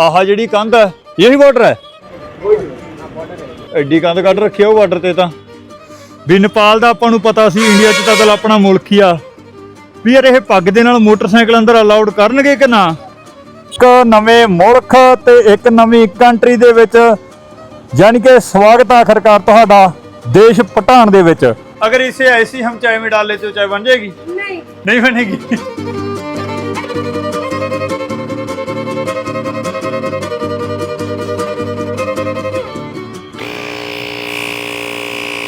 ਆਹ ਜਿਹੜੀ ਕੰਧ ਹੈ ਇਹੀ ਬਾਰਡਰ ਹੈ? ਐਡੀ ਕੰਧ ਕੱਢ ਰੱਖੀ ਆ ਉਹ ਬਾਰਡਰ ਤੇ ਤਾਂ। ਵੀ ਨੇਪਾਲ ਦਾ ਆਪਾਂ ਨੂੰ ਪਤਾ ਸੀ ਇੰਡੀਆ 'ਚ ਤਾਂ ਚਲ ਆਪਣਾ ਮੁਲਕ ਹੀ ਆ। ਵੀ ਯਾਰ ਇਹ ਪੱਗ ਦੇ ਨਾਲ ਮੋਟਰਸਾਈਕਲ ਅੰਦਰ ਅਲਾਉਡ ਕਰਨਗੇ ਕਿ ਨਾ? ਇੱਕ ਨਵੇਂ ਮੁਲਕ ਤੇ ਇੱਕ ਨਵੀਂ ਕੰਟਰੀ ਦੇ ਵਿੱਚ ਯਾਨੀ ਕਿ ਸਵਾਗਤ ਆਖਰਕਾਰ ਤੁਹਾਡਾ ਦੇਸ਼ ਪਟਾਨ ਦੇ ਵਿੱਚ। ਅਗਰ ਇਸੇ ਐਸੀ ਹਮ ਚਾਹੇ ਮੇ ਡਾਲੇ ਤੋ ਚਾਏ ਬਣ ਜਾਏਗੀ? ਨਹੀਂ। ਨਹੀਂ ਬਣੇਗੀ।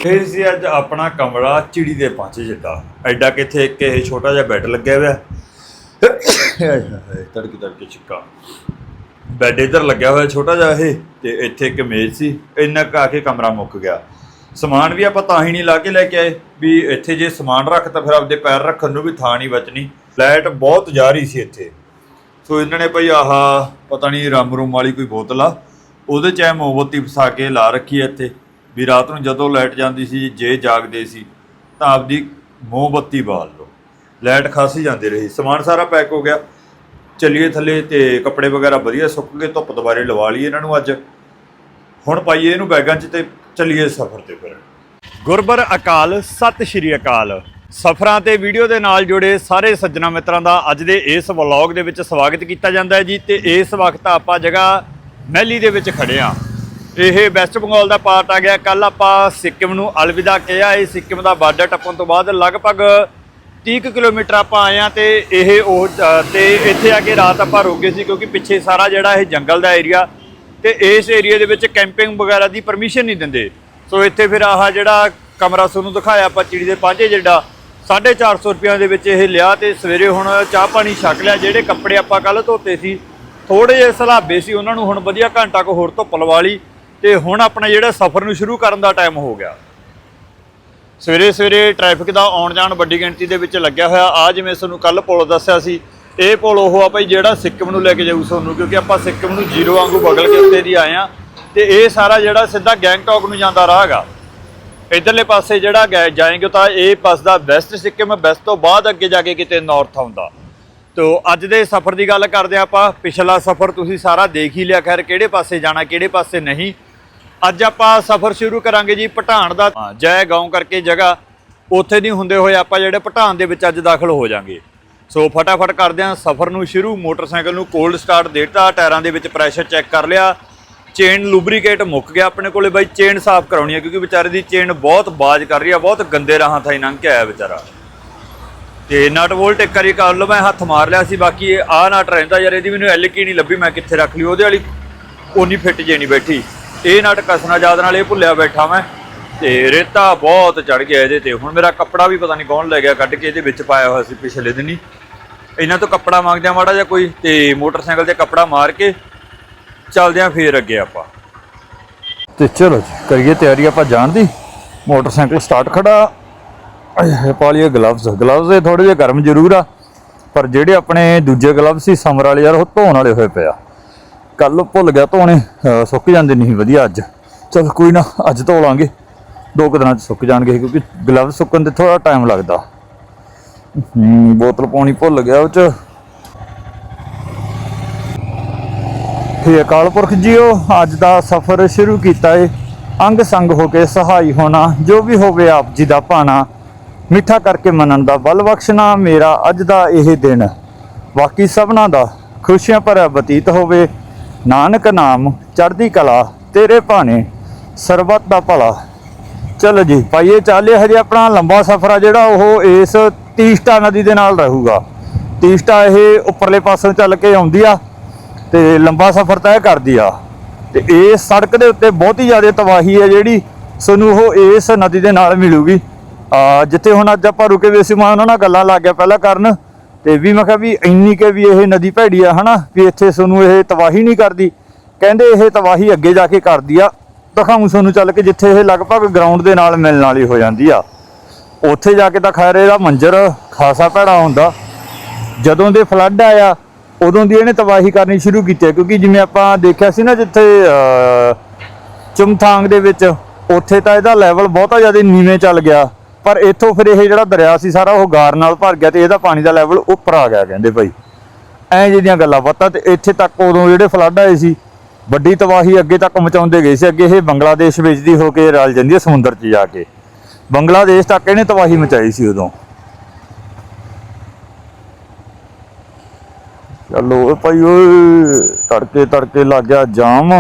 ਫਿਰ ਸੀ ਅੱਜ ਆਪਣਾ ਕਮਰਾ ਚਿੜੀ ਦੇ ਪਾਂਚੇ ਜਿੱਡਾ ਐਡਾ ਕਿੱਥੇ ਇੱਕ ਇਹ ਛੋਟਾ ਜਿਹਾ ਬੈੱਡ ਲੱਗਿਆ ਹੋਇਆ। ਤੜਕੀ ਤੜਕੀ ਛਿੱਕਾ। ਬੈੱਡ ਇੱਧਰ ਲੱਗਿਆ ਹੋਇਆ ਛੋਟਾ ਜਿਹਾ ਇਹ, ਤੇ ਇੱਥੇ ਇੱਕ ਮੇਜ਼ ਸੀ। ਇੰਨਾ ਕੁ ਆ ਕੇ ਕਮਰਾ ਮੁੱਕ ਗਿਆ। ਸਮਾਨ ਵੀ ਆਪਾਂ ਤਾਂ ਹੀ ਨਹੀਂ ਲਾ ਕੇ ਲੈ ਕੇ ਆਏ, ਵੀ ਇੱਥੇ ਜੇ ਸਮਾਨ ਰੱਖ ਤਾਂ ਫਿਰ ਆਪਦੇ ਪੈਰ ਰੱਖਣ ਨੂੰ ਵੀ ਥਾਂ ਨਹੀਂ ਬਚਣੀ। ਫਲੈਟ ਬਹੁਤ ਜਾ ਰਹੀ ਸੀ ਇੱਥੇ। ਸੋ ਇਹਨਾਂ ਨੇ ਭਈ ਆਹ, ਪਤਾ ਨਹੀਂ ਰੰਮ ਰੂਮ ਵਾਲੀ ਕੋਈ ਬੋਤਲ ਆ। ਉਹਦੇ ਚ ਐ ਮੋਮਬੱਤੀ ਫਸਾ ਕੇ ਲਾ ਰੱਖੀ ਐ ਇੱਥੇ। ਵੀ ਰਾਤ ਨੂੰ ਜਦੋਂ ਲਾਈਟ ਜਾਂਦੀ ਸੀ, ਜੇ ਜਾਗਦੇ ਸੀ, ਤਾਂ ਆਪਦੀ ਮੋਮਬੱਤੀ ਬਾਲ ਲਓ। ਲਾਈਟ ਖਾਸੀ ਜਾਂਦੀ ਰਹੀ। ਸਮਾਨ ਸਾਰਾ ਪੈਕ ਹੋ ਗਿਆ। ਚੱਲੀਏ ਥੱਲੇ ਤੇ ਕੱਪੜੇ ਵਗੈਰਾ ਵਧੀਆ ਸੁੱਕ ਗਏ, ਧੁੱਪ ਦੁਬਾਰੇ ਲਵਾ ਲਈ ਇਹਨਾਂ ਨੂੰ ਅੱਜ। ਹੁਣ ਪਾਈਏ ਇਹਨੂੰ ਬੈਗਾਂ 'ਚ ਤੇ ਚੱਲੀਏ ਸਫ਼ਰ ਤੇ ਫਿਰ। ਗੁਰਬਰ ਅਕਾਲ, ਸਤਿ ਸ਼੍ਰੀ ਅਕਾਲ। ਸਫ਼ਰਾਂ ਤੇ ਵੀਡੀਓ ਦੇ ਨਾਲ ਜੁੜੇ ਸਾਰੇ ਸੱਜਣਾ ਮਿੱਤਰਾਂ ਦਾ ਅੱਜ ਦੇ ਇਸ ਵਲੌਗ ਦੇ ਵਿੱਚ ਸਵਾਗਤ ਕੀਤਾ ਜਾਂਦਾ ਹੈ ਜੀ। ਤੇ ਇਸ ਵਕਤ ਆਪਾਂ ਜਗ੍ਹਾ ਮੈਲੀ ਦੇ ਵਿੱਚ ਖੜੇ ਆ ਇਹ ਵੈਸਟ ਬੰਗਾਲ ਦਾ ਪਾਰਟ ਆ ਗਿਆ। ਕੱਲ ਆਪਾਂ ਸਿੱਕਮ ਨੂੰ ਅਲਵਿਦਾ ਕਿਹਾ। ਇਹ ਸਿੱਕਮ ਦਾ ਬਾਰਡਰ ਟੱਪਣ ਤੋਂ ਬਾਅਦ ਲਗਭਗ 30 ਕੁ ਕਿਲੋਮੀਟਰ ਆਪਾਂ ਆਏ ਆ ਤੇ ਇਹ ਉਹ ਅ, ਤੇ ਇੱਥੇ ਆ ਕੇ ਰਾਤ ਆਪਾਂ ਰੁਕ ਸੀ ਕਿਉਂਕਿ ਪਿੱਛੇ ਸਾਰਾ ਜਿਹੜਾ ਇਹ ਜੰਗਲ ਦਾ ਏਰੀਆ ਤੇ ਇਸ ਏਰੀਆ ਦੇ ਵਿੱਚ ਕੈਂਪਿੰਗ ਵਗੈਰਾ ਦੀ ਪਰਮਿਸ਼ਨ ਨਹੀਂ ਦਿੰਦੇ। ਸੋ ਇੱਥੇ ਫਿਰ ਆਹ ਜਿਹੜਾ ਕਮਰਾ ਤੁਹਾਨੂੰ ਦਿਖਾਇਆ ਆਪਾਂ ਚਿੜੀ ਦੇ ਪਾਂਝੇ ਜਿਹੜਾ 450 ਰੁਪਈਆਂ ਦੇ ਵਿੱਚ ਇਹ ਲਿਆ ਤੇ ਸਵੇਰੇ ਹੁਣ ਚਾਹ ਪਾਣੀ ਛਕ ਲਿਆ। ਜਿਹੜੇ ਕੱਪੜੇ ਆਪਾਂ ਕੱਲ ਧੋਤੇ ਸੀ ਥੋੜੇ ਜਿਹੇ ਸਲਾਬੇ ਸੀ ਉਹਨਾਂ ਨੂੰ ਹੁਣ ਵਧੀਆ ਘੰਟਾ ਕੋ ਹੋਰ ਧੁੱਪ ਲਵਾ ਲਈ। ਤੇ ਹੁਣ ਆਪਣਾ ਜਿਹੜਾ ਸਫ਼ਰ ਨੂੰ ਸ਼ੁਰੂ ਕਰਨ ਦਾ ਟਾਈਮ ਹੋ ਗਿਆ। ਸਵੇਰੇ ਸਵੇਰੇ ਟ੍ਰੈਫਿਕ ਦਾ ਆਉਣ ਜਾਣ ਵੱਡੀ ਗਿਣਤੀ ਦੇ ਵਿੱਚ ਲੱਗਿਆ ਹੋਇਆ। ਆ ਜਿਵੇਂ ਤੁਹਾਨੂੰ ਕੱਲ ਪੁਲ ਦੱਸਿਆ ਸੀ, ਇਹ ਪੁਲ ਉਹ ਆ ਭਾਈ ਜਿਹੜਾ ਸਿੱਕਮ ਨੂੰ ਲੈ ਕੇ ਜਾਊ ਤੁਹਾਨੂੰ, ਕਿਉਂਕਿ ਆਪਾਂ ਸਿੱਕਮ ਨੂੰ ਜ਼ੀਰੋ ਵਾਂਗੂ ਬਗਲ ਕੇ ਉੱਤੇ ਦੀ ਆਏ ਆ ਤੇ ਇਹ ਸਾਰਾ ਜਿਹੜਾ ਸਿੱਧਾ ਗੈਂਗਟੌਕ ਨੂੰ ਜਾਂਦਾ ਰਾਹ ਹੈਗਾ। ਇਧਰਲੇ ਪਾਸੇ ਜਿਹੜਾ ਗੈ- ਜਾਏਂਗੇ ਤਾਂ ਇਹ ਪਾਸਦਾ ਵੈਸਟ ਸਿੱਕਮ ਵੈਸਟ ਤੋਂ ਬਾਅਦ ਅੱਗੇ ਜਾ ਕੇ ਕਿਤੇ ਨਾਰਥ ਆਉਂਦਾ। ਤੋ ਅੱਜ ਦੇ ਸਫ਼ਰ ਦੀ ਗੱਲ ਕਰਦੇ ਹਾਂ ਆਪਾਂ। ਪਿਛਲਾ ਸਫ਼ਰ ਤੁਸੀਂ ਸਾਰਾ ਦੇਖ ਹੀ ਲਿਆ, ਖੈਰ ਕਿਹੜੇ ਪਾਸੇ ਜਾਣਾ, ਕਿਹੜੇ ਪਾਸੇ ਨਹੀਂ। ਅੱਜ ਆਪਾਂ ਸਫ਼ਰ ਸ਼ੁਰੂ ਕਰਾਂਗੇ ਜੀ ਪਠਾਨ ਦਾ। ਜੈ ਗਾਉਂ ਕਰਕੇ ਜਗ੍ਹਾ। ਉੱਥੇ ਨਹੀਂ ਹੁੰਦੇ ਹੋਏ ਆਪਾਂ ਜਿਹੜੇ ਪਠਾਨ ਦੇ ਵਿੱਚ ਅੱਜ ਦਾਖਲ ਹੋ ਜਾਾਂਗੇ। ਸੋ ਫਟਾਫਟ ਕਰਦੇ ਹਾਂ ਸਫ਼ਰ ਨੂੰ ਸ਼ੁਰੂ। ਮੋਟਰਸਾਈਕਲ ਨੂੰ ਕੋਲਡ ਸਟਾਰਟ ਦੇਤਾ। ਟਾਇਰਾਂ ਦੇ ਵਿੱਚ ਪ੍ਰੈਸ਼ਰ ਚੈੱਕ ਕਰ ਲਿਆ। ਚੇਨ ਲੂਬਰੀਕੇਟ ਮੁੱਕ ਗਿਆ ਆਪਣੇ ਕੋਲੇ ਬਾਈ। ਚੇਨ ਸਾਫ਼ ਕਰਾਉਣੀ ਹੈ ਕਿਉਂਕਿ ਵਿਚਾਰੇ ਦੀ ਚੇਨ ਬਹੁਤ ਬਾਜ ਕਰ ਰਹੀ ਆ ਬਹੁਤ ਗੰਦੇ ਰਾਹਾਂ ਥਾਈ ਲੰਘ ਕੇ ਆਇਆ ਵਿਚਾਰਾ। ਤੇ ਨਟ ਵੋਲਟ ਇੱਕ ਵਾਰੀ ਕਰ ਲਓ, ਮੈਂ ਹੱਥ ਮਾਰ ਲਿਆ ਸੀ, ਬਾਕੀ ਇਹ ਆਹ ਨਟ ਰਹਿੰਦਾ ਯਾਰ, ਇਹਦੀ ਮੈਨੂੰ ਐਲ ਕੀ ਨਹੀਂ ਲੱਭੀ, ਮੈਂ ਕਿੱਥੇ ਰੱਖ ਲਈ? ਉਹਦੇ ਵਾਲੀ ਉਨੀ ਫਿੱਟ ਜੇ ਨਹੀਂ ਬੈਠੀ। ਇਹ ਨਟ ਕਸਣਾ ਯਾਦ ਨਾਲ ਇਹ ਭੁੱਲਿਆ ਬੈਠਾ ਮੈਂ। ਤੇ ਰੇਤਾ ਬਹੁਤ ਚੜ ਗਿਆ ਇਹਦੇ ਤੇ। ਹੁਣ ਮੇਰਾ ਕੱਪੜਾ ਵੀ ਪਤਾ ਨਹੀਂ ਕੌਣ ਲੈ ਗਿਆ, ਕੱਢ ਕੇ ਇਹਦੇ ਵਿੱਚ ਪਾਇਆ ਹੋਇਆ ਸੀ ਪਿਛਲੇ ਦਿਨੀ। ਇਹਨਾਂ ਤੋਂ ਕੱਪੜਾ ਮੰਗਦੇ ਆ ਮਾੜਾ ਜਿਹਾ ਕੋਈ ਤੇ ਮੋਟਰਸਾਈਕਲ ਤੇ ਕੱਪੜਾ ਮਾਰ ਕੇ ਚੱਲਦਿਆਂ ਆ ਫੇਰ ਅੱਗੇ ਆਪਾਂ। ਤੇ ਚਲੋ ਜੀ, ਕਰੀਏ ਤਿਆਰੀ ਆਪਾਂ ਜਾਣ ਦੀ। ਮੋਟਰਸਾਈਕਲ ਸਟਾਰਟ ਖੜਾ। ਆਏ ਪਾ ਲਈਏ ਗਲਵਜ਼ ਗਲਵਜ਼ ਇਹ ਥੋੜੇ ਜਿਹਾ ਗਰਮ ਜ਼ਰੂਰ ਆ। ਪਰ ਜਿਹੜੇ ਆਪਣੇ ਦੂਜੇ ਗਲਵਜ਼ ਸੀ ਸਮਰ ਵਾਲੇ ਯਾਰ, ਉਹ ਧੋਣ ਵਾਲੇ ਹੋਏ ਪਿਆ ਕੱਲ ਭੁੱਲ ਗਿਆ ਧੋਣੇ ਸੁੱਕ ਜਾਂਦੇ ਨਹੀਂ ਵਧੀਆ ਅੱਜ। ਚਲ ਕੋਈ ਨਾ, ਅੱਜ ਧੋ ਲਾਂਗੇ। ਦੋ ਕੁ ਦਿਨਾਂ ਚ ਸੁੱਕ ਜਾਣਗੇ, ਕਿਉਂਕਿ ਗਲਵਜ਼ ਸੁੱਕਣ ਤੇ ਥੋੜਾ ਟਾਈਮ ਲੱਗਦਾ। ਹੂੰ, ਬੋਤਲ ਪਾਉਣੀ ਭੁੱਲ ਗਿਆ ਉਹ ਚ। ਹੇ ਅਕਾਲ ਪੁਰਖ ਜੀਓ, ਅੱਜ ਦਾ ਸਫ਼ਰ ਸ਼ੁਰੂ ਕੀਤਾ ਏ। ਅੰਗ ਸੰਗ ਹੋ ਕੇ ਸਹਾਈ ਹੋਣਾ, ਜੋ ਵੀ ਹੋਵੇ ਆਪ ਜੀ ਦਾ ਭਾਣਾ। ਮਿੱਠਾ ਕਰਕੇ ਮਨਨ ਦਾ ਬਲ ਬਖਸ਼ਣਾ, ਮੇਰਾ ਅੱਜ ਦਾ ਇਹ ਦਿਨ। ਬਾਕੀ ਸਭਨਾ ਦਾ ਖੁਸ਼ੀਆਂ ਭਰਿਆ ਬਤੀਤ ਹੋਵੇ। ਨਾਨਕ ਨਾਮ ਚੜ੍ਹਦੀ ਕਲਾ, ਤੇਰੇ ਭਾਣੇ ਸਰਬਤ ਦਾ ਭਲਾ। ਚਲੋ ਜੀ, ਭਾਈਏ, ਚੱਲੇ ਹਜੇ ਆਪਣਾ ਲੰਬਾ ਸਫ਼ਰ ਆ ਜਿਹੜਾ ਉਹ ਇਸ ਤੀਸਟਾ ਨਦੀ ਦੇ ਨਾਲ ਰਹੂਗਾ। ਤੀਸਟਾ ਇਹ ਉੱਪਰਲੇ ਪਾਸੋਂ ਚੱਲ ਕੇ ਆਉਂਦੀ ਆ ਤੇ ਲੰਬਾ ਸਫ਼ਰ ਤੈਅ ਕਰਦੀ ਆ। ਤੇ ਇਸ ਸੜਕ ਦੇ ਉੱਤੇ ਬਹੁਤੀ ਜ਼ਿਆਦਾ ਤਬਾਹੀ ਹੈ ਜਿਹੜੀ ਸਾਨੂੰ ਉਹ ਇਸ ਨਦੀ ਦੇ ਨਾਲ ਮਿਲੂਗੀ। ਆ, ਜਿੱਥੇ ਹੁਣ ਅੱਜ ਆਪਾਂ ਰੁਕੇ ਵੇ ਸੀ, ਮੈਂ ਉਹਨਾਂ ਨਾਲ ਗੱਲਾਂ ਲੱਗ ਗਿਆ ਪਹਿਲਾਂ ਕਰਨ। ਤੇ ਵੀ ਮੈਂ ਕਿਹਾ ਵੀ ਇੰਨੀ ਕਿ ਵੀ ਇਹ ਨਦੀ ਭੈੜੀ ਆ ਹਨਾ ਵੀ ਇੱਥੇ ਸਾਨੂੰ ਇਹ ਤਬਾਹੀ ਨਹੀਂ ਕਰਦੀ। ਕਹਿੰਦੇ ਇਹ ਤਬਾਹੀ ਅੱਗੇ ਜਾ ਕੇ ਕਰਦੀ ਆ। ਦਿਖਾਉਂ ਤੁਹਾਨੂੰ ਚੱਲ ਕੇ ਜਿੱਥੇ ਇਹ ਲਗਭਗ ਗਰਾਊਂਡ ਦੇ ਨਾਲ ਮਿਲਣ ਵਾਲੀ ਹੋ ਜਾਂਦੀ ਆ। ਉੱਥੇ ਜਾ ਕੇ ਤਾਂ ਖੈਰ ਇਹਦਾ ਮੰਜ਼ਰ ਖਾਸਾ ਭੈੜਾ ਹੁੰਦਾ। ਜਦੋਂ ਦੇ ਫਲੱਡ ਆਇਆ ਉਦੋਂ ਦੀ ਇਹਨੇ ਤਬਾਹੀ ਕਰਨੀ ਸ਼ੁਰੂ ਕੀਤੀ ਹੈ ਕਿਉਂਕਿ ਜਿਵੇਂ ਆਪਾਂ ਦੇਖਿਆ ਸੀ ਨਾ ਜਿੱਥੇ ਅਹ, ਚੁਮਥਾਂਗ ਦੇ ਵਿੱਚ ਉੱਥੇ ਤਾਂ ਇਹਦਾ ਲੈਵਲ ਬਹੁਤਾ ਜ਼ਿਆਦਾ ਨੀਵੇਂ ਚੱਲ ਗਿਆ। ਪਰ ਇੱਥੋਂ ਫਿਰ ਇਹ ਜਿਹੜਾ ਦਰਿਆ ਸੀ ਸਾਰਾ ਉਹ ਗਾਰ ਨਾਲ ਭਰ ਗਿਆ ਤੇ ਇਹਦਾ ਪਾਣੀ ਦਾ ਲੈਵਲ ਉੱਪਰ ਆ ਗਿਆ ਕਹਿੰਦੇ ਭਾਈ। ਐਂ ਜਿਹੜੀਆਂ ਗੱਲਾਂ ਬਾਤਾਂ ਤੇ ਇੱਥੇ ਤੱਕ ਉਦੋਂ ਜਿਹੜੇ ਫਲੱਡ ਆਏ ਸੀ, ਵੱਡੀ ਤਬਾਹੀ ਅੱਗੇ ਤੱਕ ਮਚਾਉਂਦੇ ਗਏ ਸੀ, ਅੱਗੇ ਇਹ ਬੰਗਲਾਦੇਸ਼ ਵਿੱਚ ਦੀ ਹੋ ਕੇ ਰਲ ਜਾਂਦੀ ਹੈ ਸਮੁੰਦਰ 'ਚ ਜਾ ਕੇ। ਬੰਗਲਾਦੇਸ਼ ਤੱਕ ਇਹਨੇ ਤਬਾਹੀ ਮਚਾਈ ਸੀ ਉਦੋਂ। ਚਲੋ ਭਾਈ ਓਏ ਤੜਕੇ ਤੜਕੇ ਲੱਗ ਗਿਆ ਜਾਮ।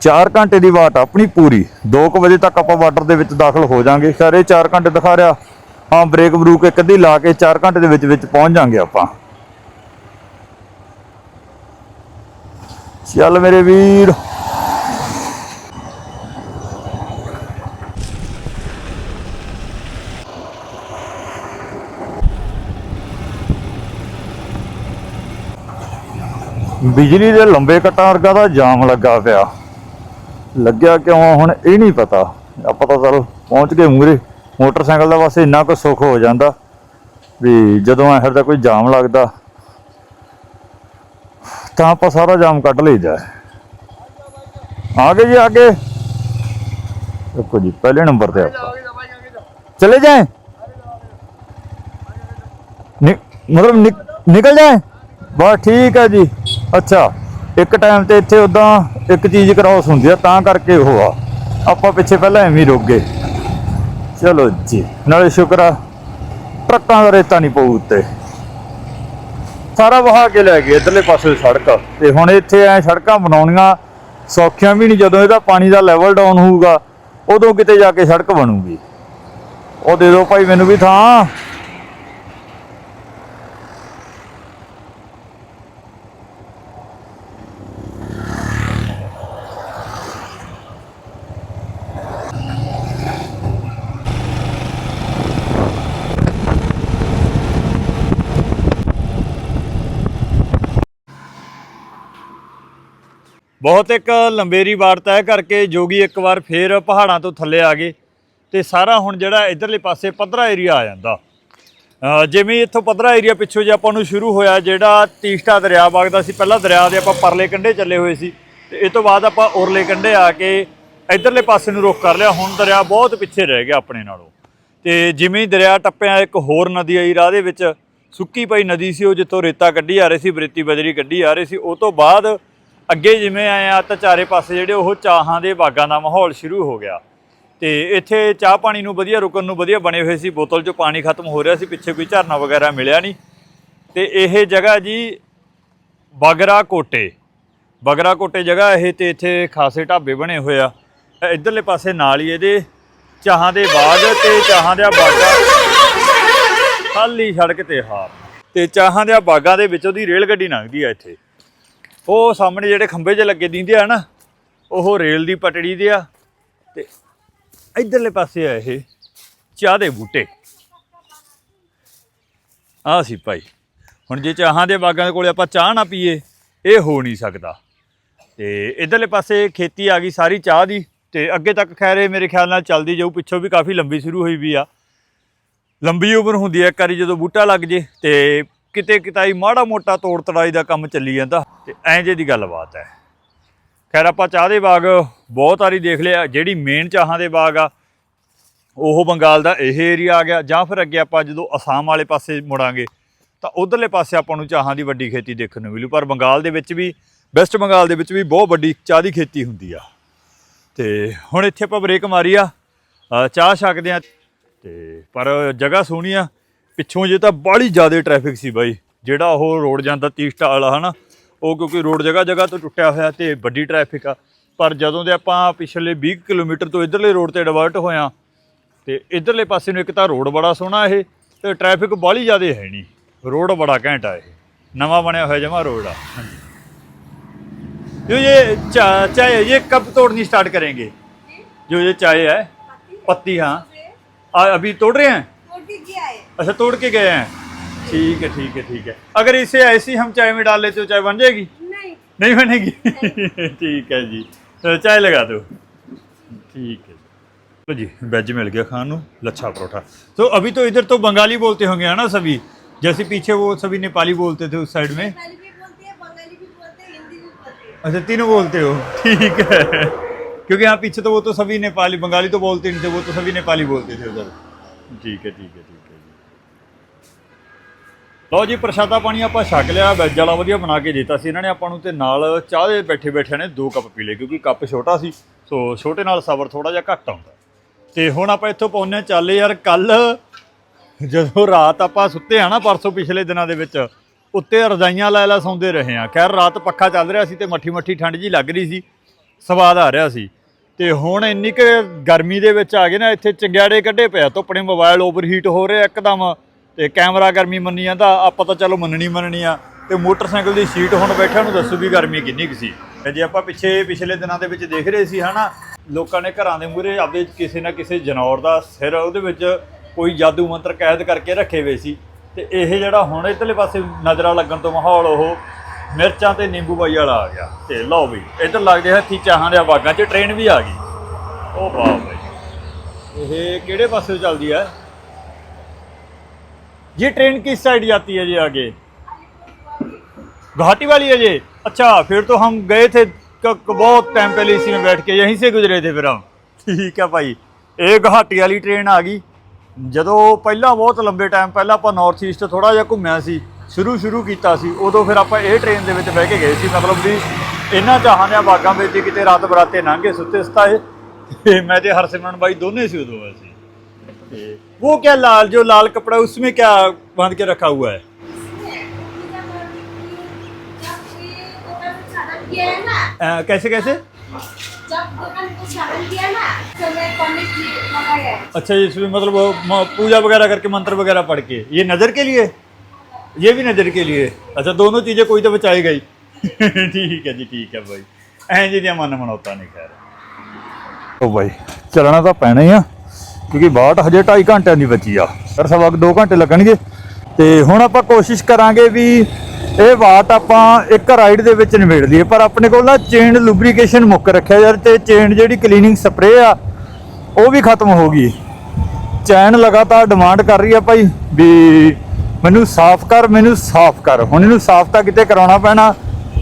4 ਘੰਟੇ ਦੀ ਵਾਟ ਆਪਣੀ ਪੂਰੀ। 2 ਵਜੇ ਤੱਕ ਆਪਾਂ ਵਾਟਰ ਦੇ ਵਿੱਚ ਦਾਖਲ ਹੋ ਜਾਾਂਗੇ। ਖੈਰ, ਇਹ 4 ਘੰਟੇ ਦਿਖਾ ਰਿਹਾ। ਹਾਂ, ਬ੍ਰੇਕ ਬਰੂਕ ਇੱਕ ਅੱਧੀ ਲਾ ਕੇ 4 ਘੰਟੇ ਦੇ ਵਿੱਚ ਵਿੱਚ ਪਹੁੰਚ ਜਾਾਂਗੇ ਆਪਾਂ। ਚੱਲ ਮੇਰੇ ਵੀਰ। ਬਿਜਲੀ ਦੇ ਲੰਬੇ ਕੱਟਾਂ ਵਰਗਾ ਦਾ ਜਾਮ ਲੱਗਾ ਪਿਆ। ਲੱਗਿਆ ਕਿਉਂ? ਹੁਣ ਇਹ ਨਹੀਂ ਪਤਾ। ਆਪਾਂ ਤਾਂ ਚਲ ਪਹੁੰਚ ਗਏ ਮੂਰੇ ਮੋਟਰਸਾਈਕਲ ਦਾ ਵਾਸਤੇ ਇੰਨਾ ਕੁ ਸੁੱਖ ਹੋ ਜਾਂਦਾ ਵੀ ਜਦੋਂ ਇਹੋ ਜਿਹਾ ਕੋਈ ਜਾਮ ਲੱਗਦਾ, ਤਾਂ ਆਪਾਂ ਸਾਰਾ ਜਾਮ ਕੱਢ ਲਈਦਾ ਆ ਗਏ ਜੀ, ਆ ਗਏ। ਦੇਖੋ ਜੀ, ਪਹਿਲੇ ਨੰਬਰ ਤੇ ਆਪਾਂ। ਚਲੇ ਜਾਏ? ਮਤਲਬ ਨਿਕਲ ਜਾਏ? ਬਸ ਠੀਕ ਹੈ ਜੀ। ਅੱਛਾ। ਇੱਕ ਟਾਈਮ ਤੇ ਇੱਥੇ ਉਦਾਂ ਇੱਕ ਚੀਜ਼ ਕ੍ਰਾਸ ਹੁੰਦੀ ਆ, ਤਾਂ ਕਰਕੇ ਉਹ ਆ। ਆਪਾਂ ਪਿੱਛੇ ਪਹਿਲਾਂ ਐਵੇਂ ਰੁਕ ਗਏ। ਚਲੋ ਜੀ, ਨਾਲੇ ਸ਼ੁਕਰ ਆ, ਟਰੱਕਾਂ ਦਾ ਰੇਤਾ ਨਹੀਂ ਪਊ ਉੱਤੇ। ਸਾਰਾ ਵਹਾ ਕੇ ਲੈ ਗਏ ਇਧਰਲੇ ਪਾਸੇ ਸੜਕ। ਤੇ ਹੁਣ ਇੱਥੇ ਐ ਸੜਕਾਂ ਬਣਾਉਣੀਆਂ ਸੌਖੀਆਂ ਵੀ ਨਹੀਂ, ਜਦੋਂ ਇਹਦਾ ਪਾਣੀ ਦਾ ਲੈਵਲ ਡਾਊਨ ਹੋਊਗਾ, ਉਦੋਂ ਕਿਤੇ ਜਾ ਕੇ ਸੜਕ ਬਣੂਗੀ। ਉਹ ਦੇ ਦਿਓ ਭਾਈ ਮੈਨੂੰ ਵੀ ਥਾਂ। ਬਹੁਤ ਇੱਕ ਲੰਬੇਰੀ ਵਾਰ ਤੈਅ ਕਰਕੇ ਜੋਗੀ ਇੱਕ ਵਾਰ ਫੇਰ ਪਹਾੜਾਂ ਤੋਂ ਥੱਲੇ ਆ ਗਏ ਤੇ ਸਾਰਾ ਹੁਣ ਜਿਹੜਾ ਇਧਰਲੇ ਪਾਸੇ ਪੱਧਰਾ ਏਰੀਆ ਆ ਜਾਂਦਾ। ਜਿਵੇਂ ਇੱਥੋਂ ਪੱਧਰਾ ਏਰੀਆ ਪਿੱਛੋਂ ਜੇ ਆਪਾਂ ਨੂੰ ਸ਼ੁਰੂ ਹੋਇਆ, ਜਿਹੜਾ ਤੀਸਟਾ ਦਰਿਆ ਵਗਦਾ ਸੀ, ਪਹਿਲਾਂ ਦਰਿਆ ਦੇ ਆਪਾਂ ਪਰਲੇ ਕੰਢੇ ਚੱਲੇ ਹੋਏ ਸੀ ਤੇ ਇਹ ਤੋਂ ਬਾਅਦ ਆਪਾਂ ਉਰਲੇ ਕੰਢੇ ਆ ਕੇ ਇਧਰਲੇ ਪਾਸੇ ਨੂੰ ਰੁਖ ਕਰ ਲਿਆ। ਹੁਣ ਦਰਿਆ ਬਹੁਤ ਪਿੱਛੇ ਰਹਿ ਗਿਆ ਆਪਣੇ ਨਾਲੋਂ। ਤੇ ਜਿਵੇਂ ਦਰਿਆ ਟੱਪਿਆ, ਇੱਕ ਹੋਰ ਨਦੀ ਆਈ ਰਾਹ ਦੇ ਵਿੱਚ, ਸੁੱਕੀ ਪਈ ਨਦੀ ਸੀ, ਉਹ ਜਿੱਥੋਂ ਰੇਤਾ ਕੱਢੀ ਆ ਰਹੀ ਸੀ, ਬਰੇਤੀ ਬਜਰੀ ਕੱਢੀ ਆ ਰਹੀ ਸੀ, ਉਹ ਤੋਂ ਬਾਅਦ ਅੱਗੇ ਜਿਵੇਂ ਆਏ ਆ, ਤਾਂ ਚਾਰੇ ਪਾਸੇ ਜਿਹੜੇ ਉਹ ਚਾਹਾਂ ਦੇ ਬਾਗਾਂ ਦਾ ਮਾਹੌਲ ਸ਼ੁਰੂ ਹੋ ਗਿਆ। ਤੇ ਇੱਥੇ ਚਾਹ ਪਾਣੀ ਨੂੰ ਵਧੀਆ ਰੁਕਣ ਨੂੰ ਵਧੀਆ ਬਣੇ ਹੋਏ ਸੀ, ਬੋਤਲ 'ਚੋਂ ਪਾਣੀ ਖਤਮ ਹੋ ਰਿਹਾ ਸੀ, ਪਿੱਛੇ ਕੋਈ ਝਰਨਾ ਵਗੈਰਾ ਮਿਲਿਆ ਨਹੀਂ। ਤੇ ਇਹ ਜਗ੍ਹਾ ਜੀ ਬਗਰਾ ਕੋਟੇ। ਬਗਰਾ ਕੋਟੇ ਜਗ੍ਹਾ ਇਹ ਤੇ ਇੱਥੇ ਖਾਸੇ ਢਾਬੇ ਬਣੇ ਹੋਏ ਆ। ਇਹ ਇੱਧਰਲੇ ਪਾਸੇ ਨਾਲ ਹੀ ਇਹਦੇ ਚਾਹਾਂ ਦੇ ਬਾਗ ਤੇ ਚਾਹਾਂ ਦੇ ਬਾਗਾਂ। ਖਾਲੀ ਸੜਕ ਤੇ ਹਾਰ। ਤੇ ਚਾਹਾਂ ਦੇ ਬਾਗਾਂ ਦੇ ਵਿੱਚ ਉਹਦੀ ਰੇਲ ਗੱਡੀ ਲੰਘਦੀ ਆ ਇੱਥੇ। ਉਹ ਸਾਹਮਣੇ ਜਿਹੜੇ ਖੰਭੇ 'ਚ ਲੱਗੇ ਦਿੰਦੇ ਆ ਨਾ, ਉਹ ਰੇਲ ਦੀ ਪਟੜੀ ਦੇ ਆ ਤੇ ਇਧਰਲੇ ਪਾਸੇ ਆ ਇਹ ਚਾਹ ਦੇ ਬੂਟੇ। ਆ ਸੀ ਭਾਈ, ਹੁਣ ਜੇ ਚਾਹਾਂ ਦੇ ਬਾਗਾਂ ਦੇ ਕੋਲੇ ਆਪਾਂ ਚਾਹ ਨਾ ਪੀਏ, ਇਹ ਹੋ ਨਹੀਂ ਸਕਦਾ। ਤੇ ਇਧਰਲੇ ਪਾਸੇ ਖੇਤੀ ਆ ਗਈ ਸਾਰੀ ਚਾਹ ਦੀ, ਤੇ ਅੱਗੇ ਤੱਕ ਖੈਰ ਇਹ ਮੇਰੇ ਖਿਆਲ ਨਾਲ ਚੱਲਦੀ ਜਾਊ, ਪਿੱਛੋਂ ਵੀ ਕਾਫੀ ਲੰਬੀ ਸ਼ੁਰੂ ਹੋਈ ਵੀ ਆ। ਲੰਬੀ ਉਮਰ ਹੁੰਦੀ ਹੈ ਇੱਕ ਵਾਰੀ ਜਦੋਂ ਬੂਟਾ ਲੱਗ ਜੇ, ਤੇ ਕਿਤੇ ਕਿਤਾਈ ਮਾੜਾ ਮੋਟਾ ਤੋੜ ਤੜਾਈ ਦਾ ਕੰਮ ਚੱਲੀ ਜਾਂਦਾ ਤੇ ਐਂ ਜੇ ਦੀ ਗੱਲਬਾਤ ਹੈ। ਖੈਰ, ਆਪਾਂ ਚਾਹ ਦੇ ਬਾਗ ਬਹੁਤ ਵਾਰੀ ਦੇਖ ਲਿਆ, ਜਿਹੜੀ ਮੇਨ ਚਾਹਾਂ ਦੇ ਬਾਗ ਆ, ਉਹ ਬੰਗਾਲ ਦਾ ਇਹ ਏਰੀਆ ਆ ਗਿਆ। ਜਾਂ ਫਿਰ ਅੱਗੇ ਆਪਾਂ ਜਦੋਂ ਅਸਾਮ ਵਾਲੇ ਪਾਸੇ ਮੁੜਾਂਗੇ, ਤਾਂ ਉਧਰਲੇ ਪਾਸੇ ਆਪਾਂ ਨੂੰ ਚਾਹਾਂ ਦੀ ਵੱਡੀ ਖੇਤੀ ਦੇਖਣ ਨੂੰ ਮਿਲੂ। ਪਰ ਬੰਗਾਲ ਦੇ ਵਿੱਚ ਵੀ ਵੈਸਟ ਬੰਗਾਲ ਦੇ ਵਿੱਚ ਵੀ ਬਹੁਤ ਵੱਡੀ ਚਾਹ ਦੀ ਖੇਤੀ ਹੁੰਦੀ ਆ। ਤੇ ਹੁਣ ਇੱਥੇ ਆਪਾਂ ਬ੍ਰੇਕ ਮਾਰੀ ਆ ਚਾਹ ਛਕਦੇ ਆ। ਤੇ ਪਰ ਜਗ੍ਹਾ ਸੋਹਣੀ ਆ ਪਿੱਛੋਂ ਜੇ ਤਾਂ ਬਾਹਲੀ ਜ਼ਿਆਦਾ ਟ੍ਰੈਫਿਕ ਸੀ ਬਾਈ ਜਿਹੜਾ ਉਹ ਰੋਡ ਜਾਂਦਾ ਤੀਸਟਾ ਵਾਲਾ ਹਨਾ ਉਹ ਕਿਉਂਕਿ ਰੋਡ ਜਗ੍ਹਾ ਜਗ੍ਹਾ ਤੋਂ ਟੁੱਟਿਆ ਹੋਇਆ ਤੇ ਵੱਡੀ ਟ੍ਰੈਫਿਕ ਆ ਪਰ ਜਦੋਂ ਦੇ ਆਪਾਂ ਪਿਛਲੇ 20 ਕਿਲੋਮੀਟਰ ਤੋਂ ਇਧਰਲੇ ਰੋਡ ਤੇ ਡਿਵਰਟ ਹੋਇਆ ਤੇ ਇਧਰਲੇ ਪਾਸੇ ਨੂੰ ਇੱਕ ਤਾਂ ਰੋਡ ਬੜਾ ਸੋਹਣਾ ਇਹ ਤੇ ਟ੍ਰੈਫਿਕ ਬਾਹਲੀ ਜ਼ਿਆਦਾ ਹੈ ਨਹੀਂ ਰੋਡ ਬੜਾ ਘੈਂਟ ਆ ਇਹ ਨਵਾਂ ਬਣਿਆ ਹੋਇਆ ਜਮਾ ਰੋਡ ਆ जो ये चा, चाय है, ये कब तोड़नी स्टार्ट करेंगे जो ये चाय है पत्ती हाँ आ, अभी तोड़ रहे हैं रोटी किया है अच्छा तोड़ के गए हैं? ठीक है ठीक है ठीक है। अगर इसे ऐसी हम चाय में डाल लेते हो चाय बन जाएगी? नहीं। नहीं बनेगी? ठीक है जी। तो चाय लगा दो। ठीक है। तो जी वेज मिल गया खान लच्छा परोठा। तो अभी तो इधर तो बंगाली बोलते होंगे है ना सभी? जैसे पीछे वो सभी नेपाली बोलते थे उस साइड में। अच्छा तीनों बोलते हो? ठीक है। क्योंकि यहाँ पीछे तो वो तो सभी नेपाली बंगाली तो बोलते नहीं थे वो तो सभी नेपाली बोलते थे उधर। ठीक है ठीक है ठीक ਲਓ ਜੀ, ਪ੍ਰਸ਼ਾਦਾ ਪਾਣੀ ਆਪਾਂ ਛਕ ਲਿਆ, ਵੈਜ ਵਾਲਾ ਵਧੀਆ ਬਣਾ ਕੇ ਦਿੱਤਾ ਸੀ ਇਹਨਾਂ ਨੇ ਆਪਾਂ ਨੂੰ ਤੇ ਨਾਲ ਚਾਹ ਦੇ ਬੈਠੇ ਬੈਠਿਆਂ ਨੇ ਦੋ ਕੱਪ ਪੀ ਲਏ, ਕਿਉਂਕਿ ਕੱਪ ਛੋਟਾ ਸੀ, ਸੋ ਛੋਟੇ ਨਾਲ ਸਬਰ ਥੋੜਾ ਜਿਹਾ ਘੱਟ ਆਉਂਦਾ। ਤੇ ਹੁਣ ਆਪਾਂ ਇੱਥੋਂ ਪਹੁੰਚੇ ਚੱਲ ਯਾਰ, ਕੱਲ ਜਦੋਂ ਰਾਤ ਆਪਾਂ ਸੁੱਤੇ ਆ ਨਾ ਪਰਸੋਂ ਪਿਛਲੇ ਦਿਨਾਂ ਦੇ ਵਿੱਚ, ਉੱਤੇ ਰਜਾਈਆਂ ਲੈ ਲੈ ਸੌਂਦੇ ਰਹੇ ਆ ਖੈਰ, ਰਾਤ ਪੱਖਾ ਚੱਲ ਰਿਹਾ ਸੀ ਤੇ ਮੱਠੀ ਮੱਠੀ ਠੰਡ ਜੀ ਲੱਗ ਰਹੀ ਸੀ, ਸਵਾਦ ਆ ਰਿਹਾ ਸੀ। ਤੇ ਹੁਣ ਇੰਨੀ ਕੁ ਗਰਮੀ ਦੇ ਵਿੱਚ ਆ ਗਏ ਨਾ, ਇੱਥੇ ਚੰਗਿਆੜੇ ਕੱਢੇ ਪਿਆ ਧੁੱਪਣੇ ਮੋਬਾਈਲ ਓਵਰਹੀਟ ਹੋ ਰਿਹਾ ਇੱਕਦਮ। ਤੇ ਕੈਮਰਾ ਗਰਮੀ ਮੰਨੀ ਜਾਂਦਾ, ਆਪਾਂ ਤਾਂ ਚਲੋ ਮੰਨਣੀ ਮੰਨਣੀ ਆ। ਤੇ ਮੋਟਰਸਾਈਕਲ ਦੀ ਸੀਟ ਹੁਣ ਬੈਠਿਆਂ ਨੂੰ ਦੱਸੋ ਵੀ ਗਰਮੀ ਕਿੰਨੀ ਕੁ ਸੀ। ਤੇ ਜੇ ਆਪਾਂ ਪਿੱਛੇ, ਪਿਛਲੇ ਦਿਨਾਂ ਦੇ ਵਿੱਚ ਦੇਖ ਰਹੇ ਸੀ ਹਨਾ, ਲੋਕਾਂ ਨੇ ਘਰਾਂ ਦੇ ਮੂਹਰੇ ਆਪਦੇ ਕਿਸੇ ਨਾ ਕਿਸੇ ਜਨੌਰ ਦਾ ਸਿਰ, ਉਹਦੇ ਵਿੱਚ ਕੋਈ ਜਾਦੂ ਮੰਤਰ ਕੈਦ ਕਰਕੇ ਰੱਖੇ ਹੋਏ ਸੀ। ਤੇ ਇਹ ਜਿਹੜਾ ਹੁਣ ਇਧਰਲੇ ਪਾਸੇ ਨਜ਼ਰਾਂ ਲੱਗਣ ਤੋਂ ਮਾਹੌਲ ਉਹ ਮਿਰਚਾਂ ਤੇ ਨਿੰਬੂ ਬਾਈ ਵਾਲਾ ਆ ਗਿਆ। ਤੇ ਲਓ ਵੀ, ਇੱਧਰ ਲੱਗਦੇ ਹੱਥੀ ਚਾਹਾਂ ਦੇ ਬਾਗਾਂ 'ਚ ਟ੍ਰੇਨ ਵੀ ਆ ਗਈ। ਉਹ ਵਾਹ ਬਾਈ ਇਹ ਕਿਹੜੇ ਪਾਸੇ ਚੱਲਦੀ ਹੈ ये ट्रेन किस साइड जाती है जी आगे गुवाहाटी वाली है जी अच्छा फिर तो हम गए थे क- क- बहुत टाइम पहले इसी में बैठ के यहीं से गुजरे थे फिर हम ਠੀਕ ਹੈ ਭਾਈ ਇਹ ਗੁਹਾਟੀ ਵਾਲੀ ਟ੍ਰੇਨ ਆ ਗਈ ਜਦੋਂ ਪਹਿਲਾਂ ਬਹੁਤ ਲੰਬੇ ਟਾਈਮ ਪਹਿਲਾਂ ਆਪਾਂ ਨਾਰਥ ਈਸਟ ਥੋੜਾ ਜਿਹਾ ਘੁੰਮਿਆ ਸੀ ਸ਼ੁਰੂ ਸ਼ੁਰੂ ਕੀਤਾ ਸੀ ਉਦੋਂ ਫਿਰ ਆਪਾਂ ਇਹ ਟ੍ਰੇਨ ਦੇ ਵਿੱਚ ਬਹਿ ਕੇ ਗਏ ਸੀ ਮਤਲਬ ਵੀ ਇਹਨਾਂ ਚਾਹਾਂ ਦੇ ਬਾਗਾਂ ਵਿੱਚ ਦੀ ਕਿਤੇ ਰਾਤ ਬਰਾਤੇ ਲੰਘੇ ਸੁੱਤੇ ਸਤਾਏ ਤੇ ਮੈਂ ਤੇ ਹਰਸਿਮਰਨ ਬਾਈ ਦੋਨੇ ਸੀ ਉਦੋਂ ਅਸੀਂ ਤੇ वो क्या लाल जो लाल कपड़ा है, उसमें क्या बांध के रखा हुआ है जब ये दुकान को चालन किया है ना अ, कैसे कैसे जब दुकान को चालन किया ना तो मैं कॉमिक लगाया है अच्छा ये इसमें मतलब वो म- पूजा वगैरह करके मंत्र वगैरह पढ़ के ये नज़र के लिए ये भी नज़र के लिए अच्छा दोनों चीज़ें कोई तो बचाई गई ठीक है जी ठीक है भाई ਐਂ ਜੀ ਦੀਆਂ ਮਨ ਮਨੌਤਾਂ ਨਹੀਂ ਖੈਰ ਉਹ ਬਾਈ ਚੱਲਣਾ ਤਾਂ ਪੈਣਾ ਹੀ ਆ ਕਿਉਂਕਿ ਬਾਟ ਹਜੇ 2.5 ਘੰਟਿਆਂ ਦੀ ਬਚੀ ਆ। ਫਿਰ ਸਵਾ ਕੁ 2 ਘੰਟੇ ਲੱਗਣਗੇ। ਤੇ ਹੁਣ ਆਪਾਂ ਕੋਸ਼ਿਸ਼ ਕਰਾਂਗੇ ਵੀ ਇਹ ਬਾਟ ਆਪਾਂ ਇੱਕ ਰਾਈਡ ਦੇ ਵਿੱਚ ਨਿਬੇੜ ਲਈਏ। ਪਰ ਆਪਣੇ ਕੋਲ ਨਾ ਚੇਨ ਲੁਬਰੀਕੇਸ਼ਨ ਮੁੱਕ ਰੱਖਿਆ ਯਾਰ ਤੇ ਚੇਨ ਜਿਹੜੀ ਕਲੀਨਿੰਗ ਸਪਰੇ ਆ, ਉਹ ਵੀ ਖਤਮ ਹੋ ਗਈ। ਚੈਨ ਲਗਾਤਾਰ ਡਿਮਾਂਡ ਕਰ ਰਹੀ ਆ ਭਾਈ ਵੀ ਮੈਨੂੰ ਸਾਫ਼ ਕਰ, ਮੈਨੂੰ ਸਾਫ਼ ਕਰ। ਹੁਣ ਇਹਨੂੰ ਸਾਫ਼ ਤਾਂ ਕਿਤੇ ਕਰਾਉਣਾ ਪੈਣਾ।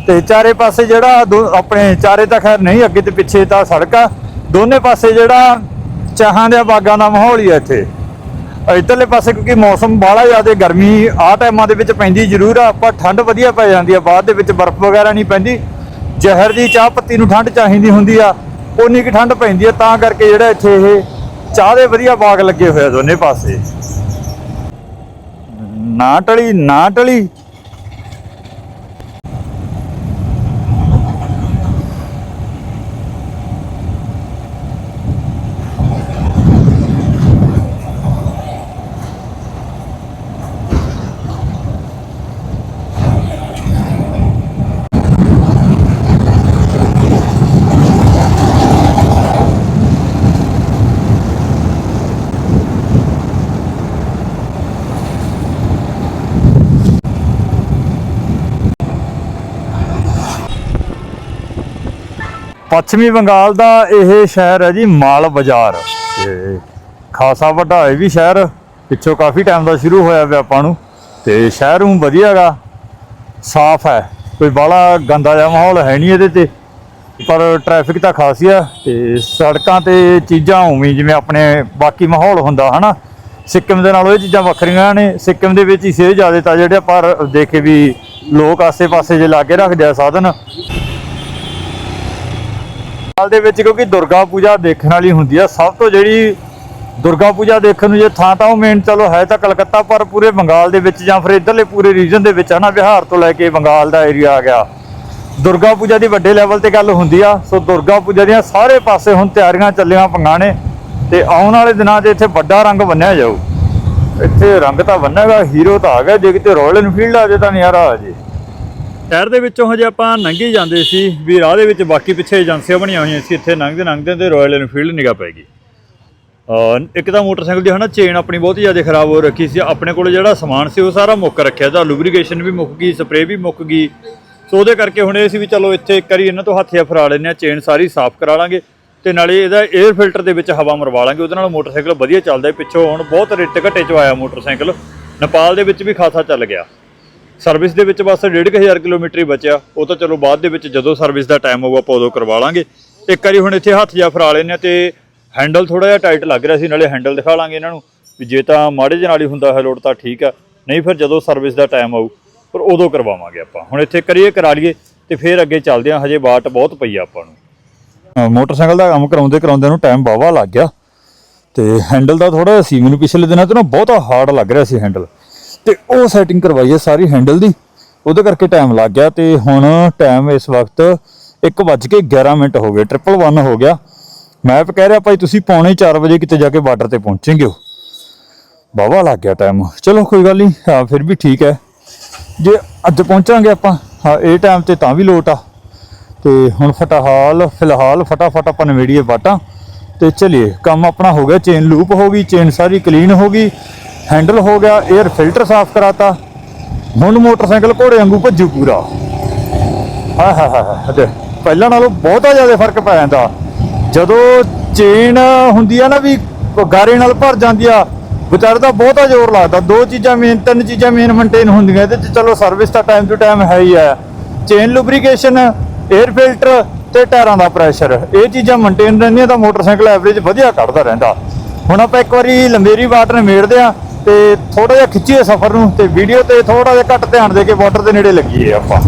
ਤੇ ਚਾਰੇ ਪਾਸੇ ਜਿਹੜਾ ਦੋ- ਆਪਣੇ ਚਾਰੇ ਤਾਂ ਖੈਰ ਨਹੀਂ, ਅੱਗੇ ਤੇ ਪਿੱਛੇ ਤਾਂ ਸੜਕ ਆ। ਦੋਨੇ ਪਾਸੇ ਜਿਹੜਾ ਚਾਹਾਂ ਦੇ ਬਾਗਾਂ ਦਾ ਮਾਹੌਲ ਹੀ ਹੈ ਇੱਥੇ। ਇੱਧਰਲੇ ਪਾਸੇ ਕਿਉਂਕਿ ਮੌਸਮ ਬਾਹਲਾ ਜ਼ਿਆਦਾ ਗਰਮੀ ਆ ਟਾਈਮਾਂ ਦੇ ਵਿੱਚ ਪੈਂਦੀ ਜ਼ਰੂਰ ਆ ਪਰ ਠੰਡ ਵਧੀਆ ਪੈ ਜਾਂਦੀ ਆ, ਬਾਅਦ ਦੇ ਵਿੱਚ ਬਰਫ਼ ਵਗੈਰਾ ਨਹੀਂ ਪੈਂਦੀ। ਜ਼ਹਿਰ ਦੀ ਚਾਹ ਪੱਤੀ ਨੂੰ ਠੰਡ ਚਾਹੀਦੀ ਹੁੰਦੀ ਆ ਉਨੀ ਕੁ ਠੰਡ ਪੈਂਦੀ ਆ, ਤਾਂ ਕਰਕੇ ਜਿਹੜਾ ਇੱਥੇ ਇਹ ਚਾਹ ਦੇ ਵਧੀਆ ਬਾਗ ਲੱਗੇ ਹੋਏ ਆ ਦੋਨੇ ਪਾਸੇ। ਨਾ ਟਲੀ ਨਾ ਟਲੀ। ਪੱਛਮੀ ਬੰਗਾਲ ਦਾ ਇਹ ਸ਼ਹਿਰ ਹੈ ਜੀ ਮਾਲ ਬਾਜ਼ਾਰ। ਤੇ ਖਾਸਾ ਵੱਡਾ ਇਹ ਵੀ ਸ਼ਹਿਰ, ਪਿੱਛੋਂ ਕਾਫੀ ਟਾਈਮ ਦਾ ਸ਼ੁਰੂ ਹੋਇਆ ਪਿਆ ਆਪਾਂ ਨੂੰ। ਤੇ ਸ਼ਹਿਰ ਨੂੰ ਵਧੀਆਗਾ ਸਾਫ਼ ਹੈ, ਕੋਈ ਬਾਹਲਾ ਗੰਦਾ ਜਿਹਾ ਮਾਹੌਲ ਹੈ ਨਹੀਂ ਇਹਦੇ ਤੇ। ਪਰ ਟ੍ਰੈਫਿਕ ਤਾਂ ਖਾਸੀ ਆ, ਤੇ ਸੜਕਾਂ ਤੇ ਚੀਜ਼ਾਂ ਉਵੇਂ ਜਿਵੇਂ ਆਪਣੇ ਬਾਕੀ ਮਾਹੌਲ ਹੁੰਦਾ, ਹਨਾ। ਸਿੱਕਮ ਦੇ ਨਾਲੋਂ ਇਹ ਚੀਜ਼ਾਂ ਵੱਖਰੀਆਂ ਨੇ, ਸਿੱਕਮ ਦੇ ਵਿੱਚ ਹੀ ਸੇ ਜ਼ਿਆਦਾ ਤਾਂ ਜਿਹੜੇ ਪਰ ਦੇਖੇ ਵੀ ਲੋਕ ਆਸੇ-ਪਾਸੇ ਜੇ ਲਾਗੇ ਰੱਖਦੇ ਆ ਸਾਧਨ। ਸਾਲ ਦੇ ਵਿੱਚ ਕਿਉਂਕਿ ਦੁਰਗਾ ਪੂਜਾ ਦੇਖਣ ਵਾਲੀ ਹੁੰਦੀ ਆ, ਸਭ ਤੋਂ ਜਿਹੜੀ ਦੁਰਗਾ ਪੂਜਾ ਦੇਖਣ ਨੂੰ ਜੇ ਥਾਂ ਤਾਂ ਉਹ ਮੇਨ ਚਲੋ ਹੈ ਤਾਂ ਕਲਕੱਤਾ, ਪਰ ਪੂਰੇ ਬੰਗਾਲ ਦੇ ਵਿੱਚ ਜਾਂ ਫਿਰ ਇਧਰਲੇ ਪੂਰੇ ਰੀਜਨ ਦੇ ਵਿੱਚ ਹਨਾ, ਬਿਹਾਰ ਤੋਂ ਲੈ ਕੇ ਬੰਗਾਲ ਦਾ ਏਰੀਆ ਆ ਗਿਆ। ਦੁਰਗਾ ਪੂਜਾ ਦੀ ਵੱਡੇ ਲੈਵਲ ਤੇ ਗੱਲ ਹੁੰਦੀ ਆ, ਸੋ ਦੁਰਗਾ ਪੂਜਾ ਦੀਆਂ ਸਾਰੇ ਪਾਸੇ ਹੁਣ ਤਿਆਰੀਆਂ ਚੱਲੀਆਂ ਪੰਗਾਂ ਨੇ ਤੇ ਆਉਣ ਵਾਲੇ ਦਿਨਾਂ 'ਚ ਇੱਥੇ ਵੱਡਾ ਰੰਗ ਬੰਨਿਆ ਜਾਊ। ਇੱਥੇ ਰੰਗ ਤਾਂ ਬੰਨੇਗਾ ਹੀਰੋ ਤਾਂ ਆ ਗਿਆ, ਜੇ ਕਿਤੇ ਰਾਇਲ ਇਨਫੀਲਡ ਆ ਜੇ ਤਾਂ ਨਜ਼ਾਰਾ ਆ ਜੇ ਸ਼ਹਿਰ ਦੇ ਵਿੱਚੋਂ ਹਜੇ ਆਪਾਂ ਲੰਘੀ ਜਾਂਦੇ ਸੀ ਵੀ ਰਾਹ ਦੇ ਵਿੱਚ ਬਾਕੀ ਪਿੱਛੇ ਏਜੰਸੀਆਂ ਬਣੀਆਂ ਹੋਈਆਂ ਸੀ, ਇੱਥੇ ਲੰਘਦੇ ਲੰਘਦੇ ਤੇ ਰਾਇਲ ਐਨਫੀਲਡ ਨਿਗਾ ਪੈ ਗਈ। ਇੱਕ ਤਾਂ ਮੋਟਰਸਾਈਕਲ ਦੀ ਹਨਾ ਚੇਨ ਆਪਣੀ ਬਹੁਤ ਜ਼ਿਆਦਾ ਖਰਾਬ ਹੋ ਰੱਖੀ ਸੀ, ਆਪਣੇ ਕੋਲ ਜਿਹੜਾ ਸਮਾਨ ਸੀ ਉਹ ਸਾਰਾ ਮੁੱਕ ਰੱਖਿਆ ਤਾਂ ਲੁਬਰੀਕੇਸ਼ਨ ਵੀ ਮੁੱਕ ਗਈ ਸਪਰੇਅ ਵੀ ਮੁੱਕ ਗਈ। ਸੋ ਉਹਦੇ ਕਰਕੇ ਹੁਣ ਇਹ ਸੀ ਵੀ ਚਲੋ ਇੱਥੇ ਇੱਕ ਵਾਰੀ ਇਹਨਾਂ ਤੋਂ ਹੱਥੀਆਂ ਫਰਾ ਲੈਂਦੇ ਆ ਚੇਨ ਸਾਰੀ ਸਾਫ਼ ਕਰਾ ਲਾਂਗੇ ਤੇ ਨਾਲੇ ਇਹਦਾ 에ਅਰ ਫਿਲਟਰ ਦੇ ਵਿੱਚ ਹਵਾ ਮਰਵਾ ਲਾਂਗੇ, ਉਹਦੇ ਨਾਲ ਮੋਟਰਸਾਈਕਲ ਵਧੀਆ ਚੱਲਦਾ ਪਿੱਛੋਂ ਹੁਣ ਬਹੁਤ ਰੇਟ ਘੱਟੇ ਚ ਆਇਆ ਮੋਟਰਸਾਈਕਲ, ਨੇਪਾਲ ਦੇ ਵਿੱਚ ਵੀ ਖਾਸਾ ਚੱਲ ਗਿਆ। ਸਰਵਿਸ ਦੇ ਵਿੱਚ ਬਸ 1.5 ਕਿਲੋਮੀਟਰ ਹੀ ਬਚਿਆ। ਉਹ ਤਾਂ ਚਲੋ ਬਾਅਦ ਦੇ ਵਿੱਚ ਜਦੋਂ ਸਰਵਿਸ ਦਾ ਟਾਈਮ ਹੋਊਗਾ, ਆਪਾਂ ਉਦੋਂ ਕਰਵਾ ਲਾਂਗੇ। ਇੱਕ ਵਾਰੀ ਹੁਣ ਇੱਥੇ ਹੱਥ ਜਾ ਫਰਾ ਲੈਨੇ ਆ ਤੇ ਹੈਂਡਲ ਥੋੜਾ ਜਿਹਾ ਟਾਈਟ ਲੱਗ ਰਿਹਾ ਸੀ, ਨਾਲੇ ਹੈਂਡਲ ਦਿਖਾ ਲਾਂਗੇ ਇਹਨਾਂ ਨੂੰ ਵੀ ਜੇ ਤਾਂ ਮਾੜੇ ਜਿਹੇ ਨਾਲ ਹੀ ਹੁੰਦਾ ਹੈ ਲੋਡ ਤਾਂ ਠੀਕ ਆ। ਨਹੀਂ ਫਿਰ ਜਦੋਂ ਸਰਵਿਸ ਦਾ ਟਾਈਮ ਆਊ ਪਰ ਉਦੋਂ ਕਰਵਾਵਾਂਗੇ ਆਪਾਂ। ਹੁਣ ਇੱਥੇ ਕਰੀਏ ਕਰਾ ਲਈਏ ਤੇ ਫਿਰ ਅੱਗੇ ਚੱਲਦੇ ਹਾਂ। ਹਜੇ ਬਾਟ ਬਹੁਤ ਪਈ ਆ ਆਪਾਂ ਨੂੰ। ਮੋਟਰਸਾਈਕਲ ਦਾ ਕੰਮ ਕਰਾਉਂਦੇ ਕਰਾਉਂਦੇ ਨੂੰ ਟਾਈਮ ਬਾਵਾ ਲੱਗ ਗਿਆ। ਤੇ ਹੈਂਡਲ ਦਾ ਥੋੜਾ ਸੀ, ਮੈਨੂੰ ਪਿਛਲੇ ਦਿਨਾਂ ਤੋਂ ਨਾ ਬਹੁਤਾ ਹਾਰਡ ਲੱਗ ਰਿਹਾ ਸੀ ਹੈਂਡਲ ਤੇ ਉਹ ਸੈਟਿੰਗ ਕਰਵਾਈ ਹੈ ਸਾਰੀ ਹੈਂਡਲ ਦੀ। ਉਹਦੇ ਕਰਕੇ ਟਾਈਮ ਲੱਗ ਗਿਆ ਤੇ ਹੁਣ ਟਾਈਮ ਇਸ ਵਕਤ 1:11 ਮਿੰਟ ਹੋ ਗਏ ਟ੍ਰਿਪਲ 1 ਹੋ ਗਿਆ। ਮੈਪ ਕਹਿ ਰਿਹਾ ਭਾਈ, ਤੁਸੀਂ ਪੌਣੇ 4 ਵਜੇ ਕਿਤੇ ਜਾ ਕੇ ਬਾਰਡਰ ਤੇ ਪਹੁੰਚेंगे ਹੋ। ਬਾਵਾ ਲੱਗ ਗਿਆ ਟਾਈਮ ਚਲੋ ਕੋਈ ਗੱਲ ਨਹੀਂ, ਹਾਂ, ਫਿਰ ਵੀ ਠੀਕ ਹੈ। ਜੇ ਅੱਜ ਪਹੁੰਚਾਂਗੇ ਆਪਾਂ, ਹਾਂ, ਇਹ ਟਾਈਮ ਤੇ ਤਾਂ ਵੀ ਲੋਟ ਆ। ਤੇ ਹੁਣ ਫਟਾਹਾਲ, ਫਿਲਹਾਲ ਫਟਾਫਟ ਆਪਾਂ ਨਵੇੜੀਏ ਬਾਟਾਂ ਤੇ ਚਲਿਏ, ਕੰਮ ਆਪਣਾ ਹੋ ਗਿਆ ਚੇਨ ਲੂਪ ਹੋ ਗਈ ਚੇਨ ਸਾਰੀ ਕਲੀਨ ਹੋ ਗਈ। ਹੈਂਡਲ ਹੋ ਗਿਆ 에ਅਰ ਫਿਲਟਰ ਸਾਫ਼ ਕਰਾਤਾ। ਹੁਣ ਮੋਟਰਸਾਈਕਲ ਘੋੜੇ ਵਾਂਗੂ ਭੱਜੂ ਪੂਰਾ। ਹਾਂ ਹਾਂ ਹਾਂ ਤੇ ਪਹਿਲਾਂ ਨਾਲੋਂ ਬਹੁਤਾ ਜ਼ਿਆਦਾ ਫ਼ਰਕ ਪੈ ਜਾਂਦਾ। ਜਦੋਂ ਚੇਨ ਹੁੰਦੀ ਆ ਨਾ ਵੀ ਗਾਰੇ ਨਾਲ ਭਰ ਜਾਂਦੀ ਆ, ਵਿਚਾਰੇ ਦਾ ਬਹੁਤਾ ਜ਼ੋਰ ਲੱਗਦਾ। ਦੋ ਚੀਜ਼ਾਂ ਮੇਨ ਤਿੰਨ ਚੀਜ਼ਾਂ ਮੇਨ ਮੇਨਟੇਨ ਹੁੰਦੀਆਂ, ਇਹਦੇ ਚ ਚਲੋ ਸਰਵਿਸ ਤਾਂ ਟਾਈਮ ਟੂ ਟਾਈਮ ਹੈ ਹੀ ਹੈ। ਚੇਨ ਲੁਬਰੀਕੇਸ਼ਨ 에ਅਰ ਫਿਲਟਰ ਤੇ ਟਾਇਰਾਂ ਦਾ ਪ੍ਰੈਸ਼ਰ ਇਹ ਚੀਜ਼ਾਂ ਮੇਨਟੇਨ ਰਹਿੰਦੀਆਂ ਤਾਂ ਮੋਟਰਸਾਈਕਲ ਐਵਰੇਜ ਵਧੀਆ ਕੱਢਦਾ ਰਹਿੰਦਾ। ਹੁਣ ਆਪਾਂ ਇੱਕ ਵਾਰੀ ਲੰਬੇਰੀ ਵਾਟਰ ਮੇੜਦੇ ਆ ਤੇ ਥੋੜਾ ਜਿਹਾ ਖਿੱਚੀਏ ਸਫ਼ਰ ਨੂੰ ਤੇ ਵੀਡੀਓ ਤੇ ਥੋੜਾ ਜਿਹਾ ਘੱਟ ਧਿਆਨ ਦੇ ਕੇ ਬਾਰਡਰ ਦੇ ਨੇੜੇ ਲੱਗੀਏ ਆਪਾਂ।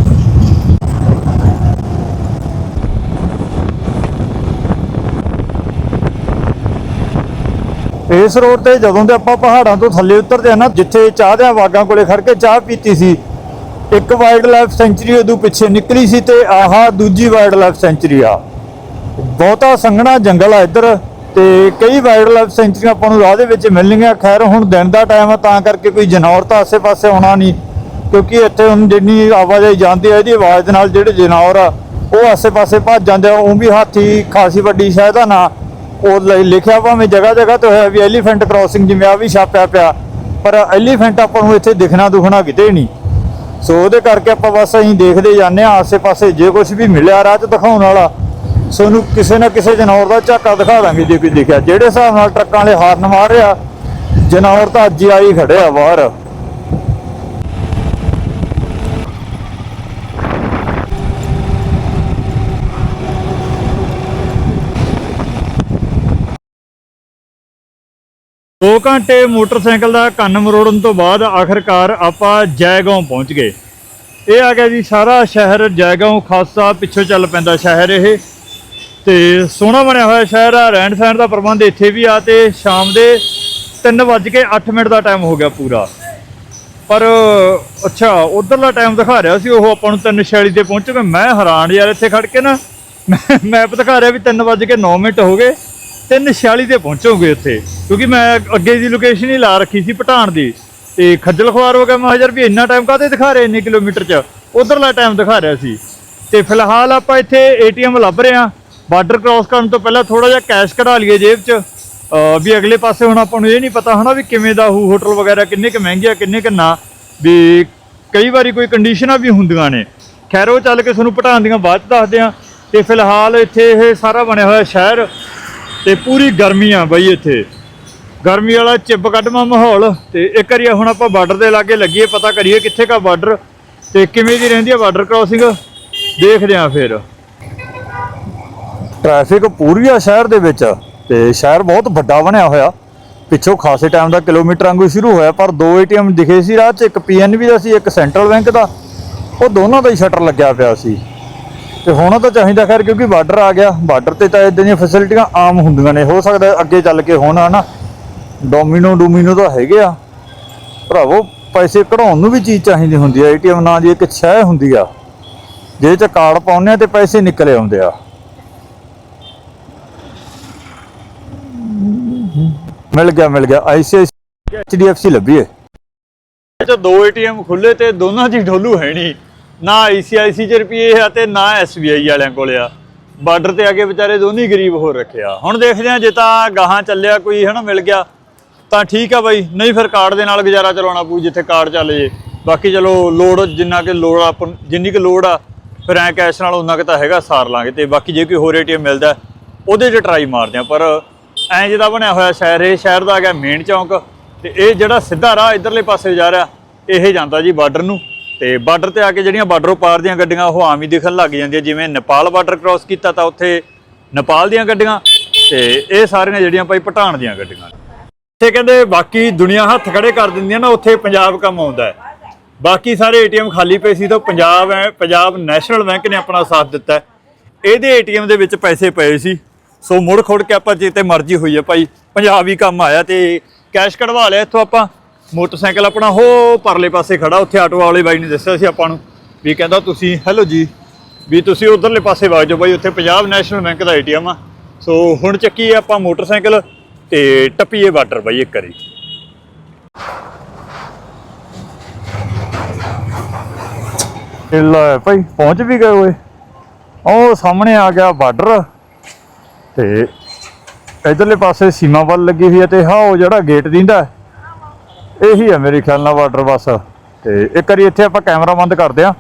ਇਸ ਰੋਡ ਤੇ ਜਦੋਂ ਦੇ ਆਪਾਂ ਪਹਾੜਾਂ ਤੋਂ ਥੱਲੇ ਉਤਰਦੇ ਆ ਨਾ, ਜਿੱਥੇ ਚਾਹ ਦੇ ਬਾਗਾਂ ਕੋਲੇ ਖੜ ਕੇ ਚਾਹ ਪੀਤੀ ਸੀ, ਇੱਕ ਵਾਈਲਡ ਲਾਈਫ ਸੈਂਚੁਰੀ ਉਦੋਂ ਪਿੱਛੇ ਨਿਕਲੀ ਸੀ ਤੇ ਆਹਾ ਦੂਜੀ ਵਾਈਲਡ ਲਾਈਫ ਸੈਂਚੁਰੀ ਆ। ਬਹੁਤਾ ਸੰਘਣਾ ਜੰਗਲ ਆ ਇੱਧਰ। ਤੇ ਕਈ ਵਾਈਲਡ ਲਾਈਫ ਸੈਂਚੁਰੀਆਂ ਆਪਾਂ ਨੂੰ ਰਾਹ ਦੇ ਵਿੱਚ ਮਿਲਣਗੀਆਂ। ਖੈਰ, ਹੁਣ ਦਿਨ ਦਾ ਟਾਈਮ ਆ, ਤਾਂ ਕਰਕੇ ਕੋਈ ਜਨੌਰ ਤਾਂ ਆਸੇ-ਪਾਸੇ ਆਉਣਾ ਨਹੀਂ, ਕਿਉਂਕਿ ਇੱਥੇ ਹੁਣ ਜਿੰਨੀ ਆਵਾਜਾਈ ਜਾਂਦੀ ਹੈ ਇਹਦੀ ਆਵਾਜ਼ ਦੇ ਨਾਲ ਜਿਹੜੇ ਜਨੌਰ ਆ, ਉਹ ਆਸੇ-ਪਾਸੇ ਭੱਜ ਜਾਂਦੇ ਆ। ਉਹ ਵੀ ਹਾਥੀ, ਖਾਸੀ ਵੱਡੀ ਸ਼ਾਇਦ ਆ ਨਾ, ਉਹ ਲ- ਲਿਖਿਆ ਭਾਵੇਂ ਜਗ੍ਹਾ ਜਗ੍ਹਾ ਤੇ ਹੋਇਆ ਵੀ ਐਲੀਫੈਂਟ ਕ੍ਰਾਸਿੰਗ ਜਿਵੇਂ ਆ ਵੀ ਛਾਪਿਆ ਪਿਆ, ਪਰ ਐਲੀਫੈਂਟ ਆਪਾਂ ਨੂੰ ਇੱਥੇ ਦਿਖਣਾ ਦੁਖਣਾ ਕਿਤੇ ਨਹੀਂ। ਸੋ ਉਹਦੇ ਕਰਕੇ ਆਪਾਂ ਬਸ ਅਸੀਂ ਦੇਖਦੇ ਜਾਂਦੇ ਆ ਆਸੇ-ਪਾਸੇ ਜੇ ਕੁਝ ਵੀ ਮਿਲਿਆ ਰਾਹ 'ਚ ਦਿਖਾਉਣ ਵਾਲਾ ਸੋ ਕਿਸੇ ਨਾ ਕਿਸੇ ਜਨੌਰ ਦਾ ਝਾਕਾ ਦਿਖਾ ਦਾਂਗੇ ਜੇ ਕੋਈ ਦਿਖਿਆ। ਜਿਹੜੇ ਹਿਸਾਬ ਨਾਲ ਟਰੱਕਾਂ ਵਾਲੇ ਹਾਰਨ ਮਾਰ ਰਿਹਾ, ਜਨੌਰ ਤਾਂ ਅੱਜ ਹੀ ਆਈ ਖੜਿਆ ਬਾਹਰ। ਦੋ ਘੰਟੇ ਮੋਟਰਸਾਈਕਲ ਦਾ ਕੰਨ ਮਰੋੜਨ ਤੋਂ ਬਾਅਦ ਆਖਰਕਾਰ ਆਪਾਂ ਜੈਗਾਉਂ ਪਹੁੰਚ ਗਏ। ਇਹ ਆ ਗਿਆ ਜੀ ਸਾਰਾ ਸ਼ਹਿਰ ਜੈਗਾਉਂ ਖਾਸਾ ਪਿੱਛੋਂ ਚੱਲ ਪੈਂਦਾ ਸ਼ਹਿਰ ਇਹ। ਤੇ ਸੋਹਣਾ ਬਣਿਆ ਹੋਇਆ ਸ਼ਹਿਰ ਆ, ਰਹਿਣ ਸਹਿਣ ਦਾ ਪ੍ਰਬੰਧ ਇੱਥੇ ਵੀ ਆ ਤੇ ਸ਼ਾਮ ਦੇ 3:08 ਮਿੰਟ ਦਾ ਟਾਈਮ ਹੋ ਗਿਆ ਪੂਰਾ। ਪਰ, ਅੱਛਾ, ਉਧਰਲਾ ਟਾਈਮ ਦਿਖਾ ਰਿਹਾ ਸੀ, ਉਹ ਆਪਾਂ ਨੂੰ 3:46 ਤੇ ਪਹੁੰਚ ਗਏ। ਮੈਂ ਹੈਰਾਨ ਯਾਰ ਇੱਥੇ ਖੜ ਕੇ ਨਾ ਮੈਪ ਦਿਖਾ ਰਿਹਾ ਵੀ 3:09 ਮਿੰਟ ਹੋ ਗਏ 3:46 ਤੇ ਪਹੁੰਚੋਗੇ ਉੱਥੇ। ਕਿਉਂਕਿ ਮੈਂ ਅੱਗੇ ਦੀ ਲੋਕੇਸ਼ਨ ਹੀ ਲਾ ਰੱਖੀ ਸੀ ਪਟਾਣ ਦੀ। ਤੇ ਖੱਜਲ ਖੁਆਰ ਹੋ ਗਿਆ, ਮੈਂ ਕਿਹਾ ਵੀ ਇੰਨਾ ਟਾਈਮ ਕਾਹਦੇ ਦਿਖਾ ਰਿਹਾ ਇੰਨੇ ਕਿਲੋਮੀਟਰ ਚ? ਉਧਰਲਾ ਟਾਈਮ ਦਿਖਾ ਰਿਹਾ ਸੀ। ਤੇ ਫਿਲਹਾਲ ਆਪਾਂ ਇੱਥੇ ਏਟੀਐਮ ਲੱਭ ਰਹੇ ਆ ਬਾਰਡਰ ਕ੍ਰਾਸ ਕਰਨ ਤੋਂ ਪਹਿਲਾਂ ਥੋੜਾ ਜਿਹਾ ਕੈਸ਼ ਕਢਾ ਲਈਏ ਜੇਬ 'ਚ। ਵੀ ਅਗਲੇ ਪਾਸੇ ਹੁਣ ਆਪਾਂ ਨੂੰ ਇਹ ਨਹੀਂ ਪਤਾ ਹਨਾ ਵੀ ਕਿਵੇਂ ਦਾ ਹੋਊ ਹੋਟਲ ਵਗੈਰਾ, ਕਿੰਨੇ ਕੁ ਮਹਿੰਗੇ ਆ, ਕਿੰਨੇ ਕੁ ਨਾ। ਵੀ ਕਈ ਵਾਰੀ ਕੋਈ ਕੰਡੀਸ਼ਨਾਂ ਵੀ ਹੁੰਦੀਆਂ ਨੇ। ਖੈਰ, ਉਹ ਚੱਲ ਕੇ ਤੁਹਾਨੂੰ ਪਟਾਉਣ ਦੀਆਂ ਬਾਅਦ 'ਚ ਦੱਸਦੇ ਆ ਤੇ ਫਿਲਹਾਲ ਇੱਥੇ ਇਹ ਸਾਰਾ ਬਣਿਆ ਹੋਇਆ ਸ਼ਹਿਰ ਤੇ ਪੂਰੀ ਗਰਮੀ ਆ ਬਈ ਇੱਥੇ। ਗਰਮੀ ਵਾਲਾ ਚਿੱਬ ਕੱਢਵਾਂ ਮਾਹੌਲ। ਤੇ ਇੱਕ ਵਾਰੀ ਹੁਣ ਆਪਾਂ ਬਾਰਡਰ ਦੇ ਲਾਗੇ ਲੱਗੀਏ ਪਤਾ ਕਰੀਏ ਕਿੱਥੇ ਕਾ ਬਾਰਡਰ ਤੇ ਕਿਵੇਂ ਦੀ ਰਹਿੰਦੀ ਆ ਬਾਰਡਰ ਕ੍ਰਾਸਿੰਗ ਦੇਖਦੇ ਆ ਫਿਰ। ਟ੍ਰੈਫਿਕ ਪੂਰੀ ਆ ਸ਼ਹਿਰ ਦੇ ਵਿੱਚ ਤੇ ਸ਼ਹਿਰ ਬਹੁਤ ਵੱਡਾ ਬਣਿਆ ਹੋਇਆ। ਪਿੱਛੋਂ ਖਾਸੇ ਟਾਈਮ ਦਾ ਕਿਲੋਮੀਟਰ ਵਾਂਗੂ ਸ਼ੁਰੂ ਹੋਇਆ, ਪਰ ਦੋ ਏਟੀਐਮ ਦਿਖੇ ਸੀ ਰਾਹ 'ਚ, ਇੱਕ ਪੀਐਨਬੀ ਦਾ ਸੀ, ਇੱਕ ਸੈਂਟਰਲ ਬੈਂਕ ਦਾ। ਉਹ ਦੋਨਾਂ ਦਾ ਹੀ ਸ਼ਟਰ ਲੱਗਿਆ ਪਿਆ ਸੀ। ਤੇ ਹੋਣਾ ਤਾਂ ਚਾਹੀਦਾ ਖੈਰ ਕਿਉਂਕਿ ਬਾਰਡਰ ਆ ਗਿਆ। ਬਾਰਡਰ ਤੇ ਤਾਂ ਇਦਾਂ ਦੀਆਂ ਫੈਸਿਲਿਟੀਆਂ ਆਮ ਹੁੰਦੀਆਂ ਨੇ। ਹੋ ਸਕਦਾ ਅੱਗੇ ਚੱਲ ਕੇ ਹੋਣ, ਹਨਾ? ਡੋਮਿਨੋ ਡੋਮਿਨੋ ਤਾਂ ਹੈਗੇ ਆ। ਭਰਾਵੋ, ਪੈਸੇ ਕਢਾਉਣ ਨੂੰ ਵੀ ਚੀਜ਼ ਚਾਹੀਦੀ ਹੁੰਦੀ ਆ। ਏਟੀਐਮ ਨਾਂ ਦੀ ਇੱਕ ਛੈ ਹੁੰਦੀ ਆ। ਜਿਹਦੇ ਚ ਕਾਰਡ ਪਾਉਂਦੇ ਆ ਤੇ ਪੈਸੇ ਨਿਕਲੇ ਆਉਂਦੇ ਆ। ਮਿਲ ਗਿਆ ਮਿਲ ਗਿਆ। ਆਈਸੀਆਈਸੀ ਐਚਡੀਐਫਸੀ ਲੱਭੀ ਏ। ਚ ਦੋ ਏਟੀਐਮ ਖੁੱਲੇ ਤੇ ਦੋਨਾਂ 'ਚ ਢੋਲੂ ਹੈ ਨਹੀਂ। ਨਾ ਆਈਸੀਆਈਸੀ ਚ ਰੁਪਏ ਆ ਤੇ ਨਾ ਐਸਬੀਆਈ ਵਾਲਿਆਂ ਕੋਲ ਆ। ਬਾਰਡਰ ਤੇ ਆ ਕੇ ਵਿਚਾਰੇ ਦੋਨੇ ਹੀ ਗਰੀਬ ਹੋ ਰੱਖਿਆ ਹੁਣ ਦੇਖਦੇ ਆ, ਜੇ ਤਾਂ ਗਾਹਾਂ ਚੱਲਿਆ, ਕੋਈ ਹਨਾ, ਮਿਲ ਗਿਆ। ਤਾਂ ਠੀਕ ਆ ਬਾਈ। ਨਹੀਂ ਫਿਰ ਕਾਰਡ ਦੇ ਨਾਲ ਗੁਜ਼ਾਰਾ ਚਲਾਉਣਾ ਪਊ, ਜਿੱਥੇ ਕਾਰਡ ਚੱਲ ਜੇ। ਬਾਕੀ ਚਲੋ, ਲੋੜ ਜਿੰਨਾ ਕਿ ਲੋੜ ਆ ਜਿੰਨੀ ਕਿ ਲੋੜ ਆ, ਫਿਰ ਐ ਕੈਸ਼ ਨਾਲ ਉਹਨਾਂ ਕਿ ਤਾਂ ਹੈਗਾ, ਸਾਰ ਲਾਂਗੇ। ਤੇ ਬਾਕੀ ਜੇ ਕੋਈ ਹੋਰ ਏਟੀਐਮ ਮਿਲਦਾ, ਉਹਦੇ 'ਚ ਟਰਾਈ ਮਾਰਦੇ ਆ। ਪਰ ਐ ਜਿਹਦਾ ਬਣਿਆ ਹੋਇਆ ਸ਼ਹਿਰ, ਇਹ ਸ਼ਹਿਰ ਦਾ ਹੈਗਾ ਮੇਨ ਚੌਂਕ ਤੇ ਇਹ ਜਿਹੜਾ ਸਿੱਧਾ ਰਾਹ ਇਧਰਲੇ ਪਾਸੇ ਜਾ ਰਿਹਾ, ਇਹ ਜਾਂਦਾ ਜੀ ਬਾਰਡਰ ਨੂੰ ਤੇ ਬਾਰਡਰ ਤੇ ਆ ਕੇ ਜਿਹੜੀਆਂ ਬਾਰਡਰੋਂ ਪਾਰ ਦੀਆਂ ਗੱਡੀਆਂ, ਉਹ ਆਮ ਹੀ ਦਿਖਣ ਲੱਗ ਜਾਂਦੀਆਂ, ਜਿਵੇਂ ਨੇਪਾਲ ਬਾਰਡਰ ਕ੍ਰਾਸ ਕੀਤਾ ਤਾਂ ਉੱਥੇ ਨੇਪਾਲ ਦੀਆਂ ਗੱਡੀਆਂ ਤੇ ਇਹ ਸਾਰੀਆਂ ਜਿਹੜੀਆਂ ਭਾਈ ਭੂਟਾਨ ਦੀਆਂ ਗੱਡੀਆਂ। ਤੇ ਕਹਿੰਦੇ ਬਾਕੀ ਦੁਨੀਆ ਹੱਥ ਖੜੇ ਕਰ ਦਿੰਦੀਆਂ ਨਾ, ਉੱਥੇ ਪੰਜਾਬ ਕੰਮ ਆਉਂਦਾ ਹੈ। ਬਾਕੀ ਸਾਰੇ ਏਟੀਐਮ ਖਾਲੀ ਪਏ ਸੀ ਤਾਂ ਪੰਜਾਬ ਹੈ ਪੰਜਾਬ ਨੈਸ਼ਨਲ ਬੈਂਕ ਨੇ ਆਪਣਾ ਸਾਥ ਦਿੱਤਾ ਹੈ। ਇਹਦੇ ਏਟੀਐਮ ਦੇ ਵਿੱਚ ਪੈਸੇ ਪਏ ਸੀ। ਸੋ ਮੁੜ ਖੋੜ ਕੇ ਆਪਾਂ ਜਿੱਤੇ ਮਰਜ਼ੀ ਹੋਈ ਹੈ ਭਾਈ। ਪੰਜਾਬ ਹੀ ਕੰਮ ਆਇਆ ਤੇ ਕੈਸ਼ ਕਢਵਾ ਲਿਆ ਇੱਥੋਂ ਆਪਾਂ। ਮੋਟਰਸਾਈਕਲ ਆਪਣਾ ਹੋ ਪਰਲੇ ਪਾਸੇ ਖੜਾ, ਉੱਥੇ ਆਟੋ ਵਾਲੇ ਬਾਈ ਨੇ ਦੱਸਿਆ ਸੀ ਆਪਾਂ ਨੂੰ ਵੀ ਕਹਿੰਦਾ ਤੁਸੀਂ, ਹੈਲੋ ਜੀ, ਵੀ ਤੁਸੀਂ ਉਧਰਲੇ ਪਾਸੇ ਵਗ ਜਾਓ ਬਾਈ ਉੱਥੇ ਪੰਜਾਬ ਨੈਸ਼ਨਲ ਬੈਂਕ ਦਾ ਏਟੀਐਮ ਆ। ਸੋ ਹੁਣ ਚੱਕੀਏ ਆਪਾਂ ਮੋਟਰਸਾਈਕਲ ਤੇ ਟੱਪੀਏ ਬਾਰਡਰ ਬਾਈ ਇੱਕ ਵਾਰੀ। ਇਹ ਲੈ ਭਾਈ, ਪਹੁੰਚ ਵੀ ਗਏ ਓਏ। ਉਹ ਸਾਹਮਣੇ ਆ ਗਿਆ ਬਾਰਡਰ। ਤੇ ਇਧਰਲੇ ਪਾਸੇ ਸੀਮਾ ਵੱਲ ਲੱਗੀ ਹੋਈ ਹੈ ਤੇ ਹਾਂ ਉਹ ਜਿਹੜਾ ਗੇਟ ਦਿੰਦਾ ਇਹੀ ਹੈ ਮੇਰੇ ਖਿਆਲ ਨਾਲ ਬਾਰਡਰ ਬਸ ਤੇ ਇੱਕ ਵਾਰੀ ਇੱਥੇ ਆਪਾਂ ਕੈਮਰਾ ਬੰਦ ਕਰਦੇ ਆ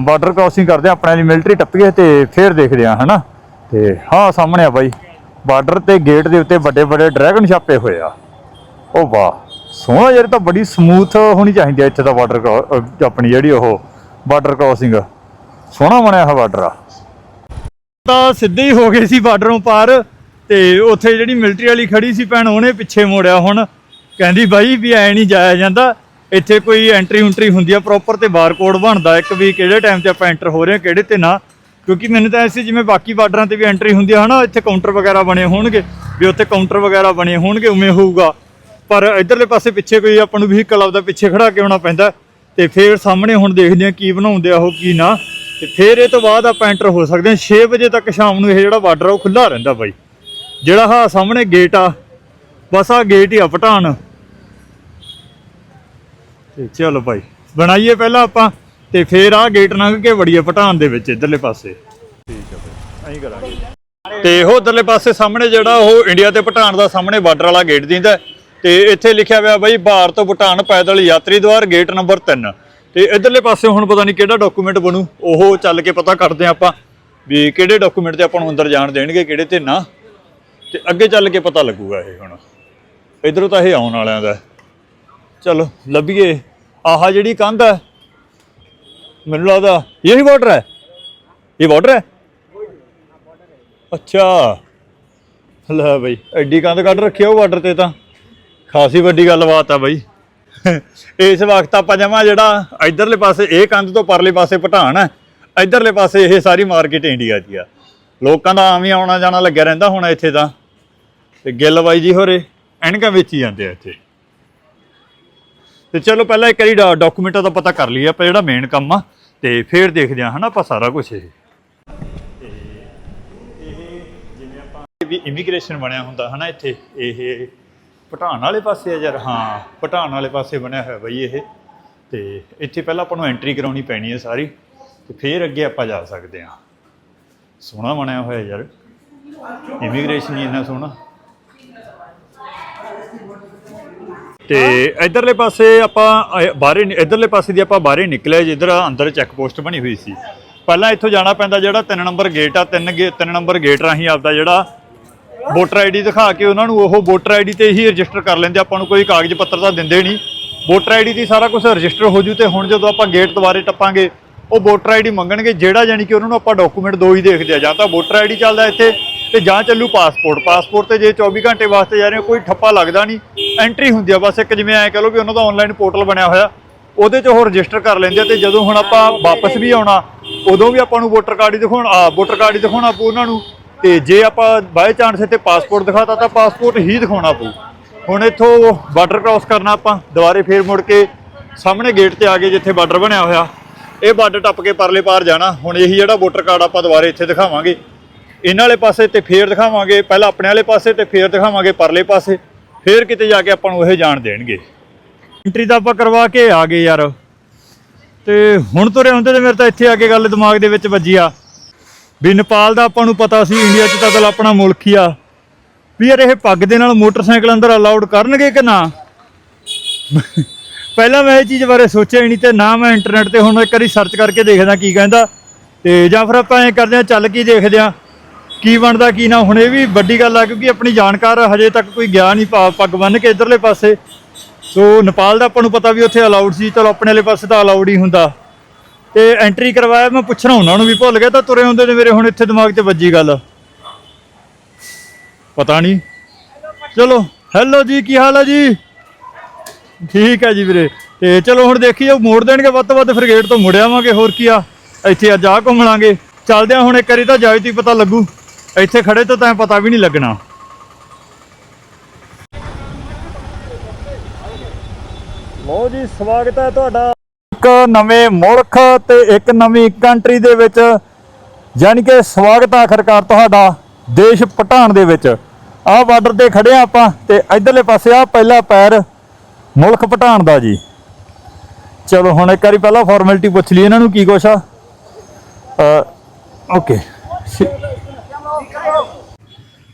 ਬਾਰਡਰ ਕ੍ਰਾਸਿੰਗ ਕਰਦੇ ਆ ਆਪਣੇ ਵਾਲੀ ਮਿਲਟਰੀ ਟੱਪੀਏ ਤੇ ਫੇਰ ਦੇਖਦੇ ਆ ਹਨਾ? ਤੇ ਹਾਂ ਸਾਹਮਣੇ ਆ ਬਾਈ ਬਾਰਡਰ ਤੇ ਗੇਟ ਦੇ ਉੱਤੇ ਵੱਡੇ ਵੱਡੇ ਡਰੈਗਨ ਛਾਪੇ ਹੋਏ ਆ। ਉਹ ਵਾਹ, ਸੋਹਣਾ ਯਾਰ ਤਾਂ ਬੜੀ ਸਮੂਥ ਹੋਣੀ ਚਾਹੀਦੀ ਹੈ ਇੱਥੇ ਦਾ ਬਾਰਡਰ ਆਪਣੀ ਜਿਹੜੀ ਉਹ ਬਾਰਡਰ ਕ੍ਰਾਸਿੰਗ ਸੋਹਣਾ ਬਣਿਆ ਹੋਇਆ ਬਾਰਡਰ ਆ। ਤਾਂ ਸਿੱਧੇ ਹੀ ਹੋ ਗਏ ਸੀ ਬਾਰਡਰੋਂ ਪਾਰ ਤੇ ਉੱਥੇ ਜਿਹੜੀ ਮਿਲਟਰੀ ਵਾਲੀ ਖੜੀ ਸੀ ਭੈਣ, ਉਹਨੇ ਪਿੱਛੇ ਮੋੜਿਆ ਹੁਣ। ਕਹਿੰਦੀ ਬਾਈ ਵੀ ਐ ਨਹੀਂ ਜਾਇਆ ਜਾਂਦਾ। ਇੱਥੇ ਕੋਈ ਐਂਟਰੀ ਉਂਟਰੀ ਹੁੰਦੀ ਆ ਪ੍ਰੋਪਰ ਤੇ ਬਾਰਕੋਡ ਬਣਦਾ ਇੱਕ ਵੀ ਕਿਹੜੇ ਟਾਈਮ ਤੇ ਆਪਾਂ ਐਂਟਰ ਹੋ ਰਹੇ ਹਾਂ, ਕਿਹੜੇ ਤੇ ਨਾ। ਕਿਉਂਕਿ ਮੈਨੂੰ ਤਾਂ ਐਸੀ ਜਿਵੇਂ ਬਾਕੀ ਬਾਰਡਰਾਂ ਤੇ ਵੀ ਐਂਟਰੀ ਹੁੰਦੀ ਆ ਹਨਾ, ਇੱਥੇ ਕਾਊਂਟਰ ਵਗੈਰਾ ਬਣੇ ਹੋਣਗੇ। ਵੀ ਉੱਥੇ ਕਾਊਂਟਰ ਵਗੈਰਾ ਬਣੇ ਹੋਣਗੇ, ਉਵੇਂ ਹੋਊਗਾ। ਪਰ ਇਧਰਲੇ ਪਾਸੇ ਪਿੱਛੇ ਕੋਈ ਆਪਾਂ ਨੂੰ ਵਹੀਕਲ ਆਪਦਾ ਪਿੱਛੇ ਖੜਾ ਕੇ ਆਉਣਾ ਪੈਂਦਾ। ਤੇ ਫੇਰ ਸਾਹਮਣੇ ਹੁਣ ਦੇਖਦੇ ਆ ਕੀ ਬਣਾਉਂਦੇ ਆ ਉਹ, ਕੀ ਨਾ। ਤੇ ਫੇਰ ਇਹ ਤੋਂ ਬਾਅਦ ਆਪਾਂ ਐਂਟਰ ਹੋ ਸਕਦੇ ਹਾਂ। 6 ਵਜੇ ਤੱਕ ਸ਼ਾਮ ਨੂੰ ਇਹ ਜਿਹੜਾ ਬਾਰਡਰ ਆ ਉਹ ਖੁੱਲਾ ਰਹਿੰਦਾ ਬਾਈ। ਜਿਹੜਾ ਹਾ ਸਾਹਮਣੇ ਗੇਟ ਆ ਬਸ ਆ ਗੇਟ ਹੀ ਆ ਪਟਾਨ। ਤੇ ਚਲੋ ਭਾਈ ਬਣਾਈਏ ਪਹਿਲਾਂ ਆਪਾਂ ਤੇ ਫੇਰ ਆ ਗੇਟ ਲੰਘ ਕੇ ਵੜੀਏ ਪਟਾਨ ਦੇ ਵਿੱਚ ਇਧਰਲੇ ਪਾਸੇ। ਠੀਕ ਹੈ ਭਾਈ ਐਂ ਕਰਾਂਗੇ। ਤੇ ਉਹ ਉਧਰਲੇ ਪਾਸੇ ਸਾਹਮਣੇ ਜਿਹੜਾ ਉਹ ਇੰਡੀਆ ਤੇ ਭੂਟਾਨ ਦਾ ਸਾਹਮਣੇ ਬਾਰਡਰ ਵਾਲਾ ਗੇਟ ਦਿੰਦਾ ਤੇ ਇੱਥੇ ਲਿਖਿਆ ਹੋਇਆ ਬਾਈ ਭਾਰਤ ਤੋਂ ਭੂਟਾਨ ਪੈਦਲ ਯਾਤਰੀ ਦੁਆਰ ਗੇਟ ਨੰਬਰ 3 ਤੇ ਇਧਰਲੇ ਪਾਸੇ ਹੁਣ ਪਤਾ ਨਹੀਂ ਕਿਹੜਾ ਡਾਕੂਮੈਂਟ ਬਣੂ, ਉਹ ਚੱਲ ਕੇ ਪਤਾ ਕਰਦੇ ਹਾਂ ਆਪਾਂ ਵੀ ਕਿਹੜੇ ਡਾਕੂਮੈਂਟ ਤੇ ਆਪਾਂ ਨੂੰ ਅੰਦਰ ਜਾਣ ਦੇਣਗੇ, ਕਿਹੜੇ ਤੇ ਨਾ। ਤੇ ਅੱਗੇ ਚੱਲ ਕੇ ਪਤਾ ਲੱਗੂਗਾ ਇਹ ਹੁਣ। ਇਧਰੋਂ ਤਾਂ ਇਹ ਆਉਣ ਵਾਲਿਆਂ ਦਾ। ਹੈ। ਚਲੋ, ਲੱਭੀਏ। ਆਹ ਜਿਹੜੀ ਕੰਧ ਹੈ ਮੈਨੂੰ ਲੱਗਦਾ ਇਹੀ ਬਾਰਡਰ ਹੈ ਇਹ ਬਾਰਡਰ ਹੈ ਅੱਛਾ। ਲੈ ਬਈ, ਐਡੀ ਕੰਧ ਕੱਢ ਰੱਖਿਆ ਉਹ ਬਾਰਡਰ ਤੇ ਤਾਂ। ਖਾਸੀ ਵੱਡੀ ਗੱਲਬਾਤ ਆ ਬਈ। ਇਸ ਵਕਤ ਆਪਾਂ ਜਮਾ ਜਿਹੜਾ ਇਧਰਲੇ ਪਾਸੇ, ਇਹ ਕੰਧ ਤੋਂ ਪਰਲੇ ਪਾਸੇ ਭਟਾਣ ਹੈ। ਇਧਰਲੇ ਪਾਸੇ ਇਹ ਸਾਰੀ ਮਾਰਕੀਟ ਇੰਡੀਆ ਦੀ ਆ। ਲੋਕਾਂ ਦਾ ਆਵੇਂ ਆਉਣਾ ਜਾਣਾ ਲੱਗਿਆ ਰਹਿੰਦਾ ਹੁਣ ਇੱਥੇ ਤਾਂ। ਤੇ ਗਿੱਲ ਬਾਈ ਜੀ ਹੋਰੇ, ਐਨਕਾਂ ਵੇਚੀ ਜਾਂਦੇ ਆ ਇੱਥੇ। ਤੇ ਚਲੋ ਪਹਿਲਾਂ ਇੱਕ ਵਾਰੀ ਡਾਕੂਮੈਂਟਾਂ ਦਾ ਪਤਾ ਕਰ ਲਈਏ ਆਪਾਂ ਜਿਹੜਾ ਮੇਨ ਕੰਮ ਆ, ਤੇ ਫੇਰ ਦੇਖਦੇ ਆ ਹਨਾ, ਆਪਾਂ ਸਾਰਾ ਕੁਝ ਇਹ। ਇਹ ਜਿਵੇਂ ਆਪਾਂ ਵੀ ਇਮੀਗ੍ਰੇਸ਼ਨ ਬਣਿਆ ਹੁੰਦਾ, ਹਨਾ, ਇੱਥੇ। ਇਹ ਪਟਾਨ ਵਾਲੇ ਪਾਸੇ ਆ ਯਾਰ ਹਾਂ ਪਟਾਨ ਵਾਲੇ ਪਾਸੇ ਬਣਿਆ ਹੋਇਆ ਬਈ ਇਹ। ਤੇ ਇੱਥੇ ਪਹਿਲਾਂ ਆਪਾਂ ਨੂੰ ਐਂਟਰੀ ਕਰਾਉਣੀ ਪੈਣੀ ਹੈ ਸਾਰੀ ਤੇ ਫੇਰ ਅੱਗੇ ਆਪਾਂ ਜਾ ਸਕਦੇ ਆ ਸੋਹਣਾ ਬਣਿਆ ਹੋਇਆ ਯਾਰ। ਇਮੀਗ੍ਰੇਸ਼ਨ ਹੀ ਇੰਨਾ ਸੋਹਣਾ। ਤੇ ਇਧਰਲੇ ਪਾਸੇ ਆਪਾਂ ਅਹ, ਬਾਹਰੇ ਇਧਰਲੇ ਪਾਸੇ ਦੀ ਆਪਾਂ ਬਾਹਰੇ ਨਿਕਲੇ ਜਿੱਧਰ ਅੰਦਰ ਚੈੱਕ ਪੋਸਟ ਬਣੀ ਹੋਈ ਸੀ। ਪਹਿਲਾਂ ਇੱਥੋਂ ਜਾਣਾ ਪੈਂਦਾ ਜਿਹੜਾ 3 ਨੰਬਰ ਗੇਟ ਆ 3 ਗੇ 3 ਨੰਬਰ ਗੇਟ ਰਾਹੀਂ ਆਪਦਾ ਜਿਹੜਾ ਵੋਟਰ ਆਈਡੀ ਦਿਖਾ ਕੇ ਉਹਨਾਂ ਨੂੰ ਉਹ ਵੋਟਰ ਆਈਡੀ ਤੇ ਹੀ ਰਜਿਸਟਰ ਕਰ ਲੈਂਦੇ ਆਪਾਂ ਨੂੰ ਕੋਈ ਕਾਗਜ਼ ਪੱਤਰ ਤਾਂ ਦਿੰਦੇ ਨਹੀਂ। ਵੋਟਰ ਆਈਡੀ ਤੇ ਸਾਰਾ ਕੁਝ ਰਜਿਸਟਰ ਹੋ ਜੂ ਤੇ ਹੁਣ ਜਦੋਂ ਆਪਾਂ ਗੇਟ ਦੁਬਾਰੇ ਟੱਪਾਂਗੇ, ਉਹ ਵੋਟਰ ਆਈਡੀ ਮੰਗਣਗੇ, ਜਿਹੜਾ ਜਾਨੀ ਕਿ ਉਹਨਾਂ ਨੂੰ ਆਪਾਂ ਡਾਕੂਮੈਂਟ ਦੋ ਹੀ ਦੇਖਦੇ ਆ। ਜਾਂ ਤਾਂ ਵੋਟਰ ਆਈਡੀ ਚੱਲਦਾ ਇੱਥੇ ਤੇ ਜਾਂ ਚੱਲੂ ਪਾਸਪੋਰਟ ਪਾਸਪੋਰਟ ਤੇ ਜੇ 24 ਘੰਟੇ ਵਾਸਤੇ ਜਾ ਰਹੇ ਹੋ, ਕੋਈ ਠੱਪਾ ਲੱਗਦਾ ਨਹੀਂ। ਐਂਟਰੀ ਹੁੰਦੀ ਆ, ਬਸ ਇੱਕ ਜਿਵੇਂ ਐ ਕਹ ਲਓ ਵੀ ਉਹਨਾਂ ਦਾ ਆਨਲਾਈਨ ਪੋਰਟਲ ਬਣਿਆ ਹੋਇਆ। ਉਹਦੇ 'ਚ ਉਹ ਰਜਿਸਟਰ ਕਰ ਲੈਂਦੇ ਆ ਤੇ ਜਦੋਂ ਹੁਣ ਆਪਾਂ ਵਾਪਸ ਵੀ ਆਉਣਾ, ਉਦੋਂ ਵੀ ਆਪਾਂ ਨੂੰ ਵੋਟਰ ਕਾਰਡ ਹੀ ਦਿਖਾਉਣ ਆ, ਵੋਟਰ ਕਾਰਡ ਹੀ ਦਿਖਾਉਣਾ ਪਊ ਉਹਨਾਂ ਨੂੰ। ਤੇ ਜੇ ਆਪਾਂ ਬਾਈ ਚਾਂਸ ਇੱਥੇ ਪਾਸਪੋਰਟ ਦਿਖਾਤਾ ਤਾਂ ਪਾਸਪੋਰਟ ਹੀ ਦਿਖਾਉਣਾ ਪਊ। ਹੁਣ ਇੱਥੋਂ ਬਾਰਡਰ ਕ੍ਰਾਸ ਕਰਨਾ ਆਪਾਂ, ਦੁਬਾਰੇ ਫੇਰ ਮੁੜ ਕੇ ਸਾਹਮਣੇ ਗੇਟ ਤੇ ਆ ਗਏ ਜਿੱਥੇ ਬਾਰਡਰ ਬਣਿਆ ਹੋਇਆ, ਇਹ ਬਾਰਡਰ ਟੱਪ ਕੇ ਪਰਲੇ ਪਾਰ ਜਾਣਾ। ਹੁਣ ਇਹੀ ਜਿਹੜਾ ਵੋਟਰ ਕਾਰਡ ਆਪਾਂ ਦੁਬਾਰੇ ਇੱਥੇ ਦਿਖਾਵਾਂਗੇ। ਇਹਨਾਂ ਵਾਲੇ ਪਾਸੇ ਤੇ ਫੇਰ ਦਿਖਾਵਾਂਗੇ, ਪਹਿਲਾਂ ਆਪਣੇ ਵਾਲੇ ਪਾਸੇ ਤੇ ਫੇਰ ਦਿਖਾਵਾਂਗੇ ਪਰਲੇ ਪਾਸੇ। ਫੇਰ ਕਿਤੇ ਜਾ ਕੇ ਆਪਾਂ ਨੂੰ ਇਹ ਜਾਣ ਦੇਣਗੇ। ਐਂਟਰੀ ਤਾਂ ਆਪਾਂ ਕਰਵਾ ਕੇ ਆ ਗਏ ਯਾਰ। ਤੇ ਹੁਣ ਤੁਰੇ ਹੁੰਦੇ ਤੇ ਮੇਰੇ ਤਾਂ ਇੱਥੇ ਆ ਕੇ ਗੱਲ ਦਿਮਾਗ ਦੇ ਵਿੱਚ ਵੱਜੀ ਆ। ਵੀ ਨੇਪਾਲ ਦਾ ਆਪਾਂ ਨੂੰ ਪਤਾ ਸੀ, ਇੰਡੀਆ 'ਚ ਤਾਂ ਚੱਲ ਆਪਣਾ ਮੁਲਕ ਹੀ ਆ। ਵੀ ਯਾਰ ਇਹ ਪੱਗ ਦੇ ਨਾਲ ਮੋਟਰਸਾਈਕਲ ਅੰਦਰ ਅਲਾਉਡ ਕਰਨਗੇ ਕਿ ਨਾ? ਪਹਿਲਾਂ ਮੈਂ ਇਹ ਚੀਜ਼ ਬਾਰੇ ਸੋਚਿਆ ਹੀ ਨਹੀਂ ਤੇ ਨਾ ਮੈਂ ਇੰਟਰਨੈਟ ਤੇ ਹੁਣ ਇੱਕ ਵਾਰੀ ਸਰਚ ਕਰਕੇ ਦੇਖਦਾ ਕੀ ਕਹਿੰਦਾ। ਤੇ ਜਾਂ ਫਿਰ ਆਪਾਂ ਐਂ ਕਰਦੇ ਆ ਚੱਲ ਕੀ ਦੇਖਦੇ ਆ ਕੀ ਬਣਦਾ, ਕੀ ਨਾ। ਹੁਣ ਇਹ ਵੀ ਵੱਡੀ ਗੱਲ ਆ, ਕਿਉਂਕਿ ਆਪਣੀ ਜਾਣਕਾਰ ਹਜੇ ਤੱਕ ਕੋਈ ਗਿਆ ਨਹੀਂ ਪਾ- ਪੱਗ ਬੰਨ ਕੇ ਇਧਰਲੇ ਪਾਸੇ। ਸੋ ਨੇਪਾਲ ਦਾ ਆਪਾਂ ਨੂੰ ਪਤਾ ਵੀ ਉੱਥੇ ਅਲਾਉਡ ਸੀ, ਚਲੋ ਆਪਣੇ ਵਾਲੇ ਪਾਸੇ ਤਾਂ ਅਲਾਉਡ ਹੀ ਹੁੰਦਾ। ਤੇ ਐਂਟਰੀ ਕਰਵਾਇਆ, ਮੈਂ ਪੁੱਛਣਾ ਉਹਨਾਂ ਨੂੰ ਵੀ ਭੁੱਲ ਗਿਆ ਤਾਂ ਤੁਰੇ ਹੁੰਦੇ ਨੇ ਮੇਰੇ ਹੁਣ ਇੱਥੇ ਦਿਮਾਗ 'ਚ ਵੱਜੀ ਗੱਲ। ਪਤਾ ਨਹੀਂ। ਚਲੋ ਹੈਲੋ ਜੀ, ਕੀ ਹਾਲ ਹੈ ਜੀ? ਠੀਕ ਹੈ ਜੀ ਵੀਰੇ। ਤੇ ਚਲੋ ਹੁਣ ਦੇਖੀਏ ਮੋੜ ਦੇਣਗੇ ਵੱਧ ਤੋਂ ਵੱਧ, ਫਿਰ ਗੇਟ ਤੋਂ ਮੁੜ ਆਵਾਂਗੇ, ਹੋਰ ਕੀ ਆ। ਇੱਥੇ ਅੱਜ ਆ ਘੁੰਮ ਲਾਂਗੇ ਚੱਲਦੇ ਆ ਹੁਣ ਇੱਕ ਵਾਰੀ ਤਾਂ ਜਾਇਤੀ ਪਤਾ ਲੱਗੂ। ਇੱਥੇ ਖੜੇ ਤੋਂ ਤਾਂ ਪਤਾ ਵੀ ਨਹੀਂ ਲੱਗਣਾ। ਲੋ ਜੀ, ਸਵਾਗਤ ਹੈ ਤੁਹਾਡਾ। ਇੱਕ ਨਵੇਂ ਮੁਲਕ ਤੇ ਇੱਕ ਨਵੀਂ ਕੰਟਰੀ ਦੇ ਵਿੱਚ ਯਾਨੀ ਕਿ ਸਵਾਗਤ ਆ ਆਖਰਕਾਰ ਤੁਹਾਡਾ ਦੇਸ਼ ਭੂਟਾਨ ਦੇ ਵਿੱਚ। ਆਹ ਬਾਰਡਰ ਤੇ ਖੜੇ ਆ ਆਪਾਂ ਤੇ ਇਧਰਲੇ ਪਾਸੇ ਆ ਪਹਿਲਾ ਪੈਰ ਮੁਲਕ ਭੂਟਾਨ ਦਾ ਜੀ। ਚਲੋ ਹੁਣ ਇੱਕ ਵਾਰੀ ਪਹਿਲਾਂ ਫਾਰਮੈਲਿਟੀ ਪੁੱਛ ਲਈ ਇਹਨਾਂ ਨੂੰ ਕੀ ਕੁਛ ਆ। ਓਕੇ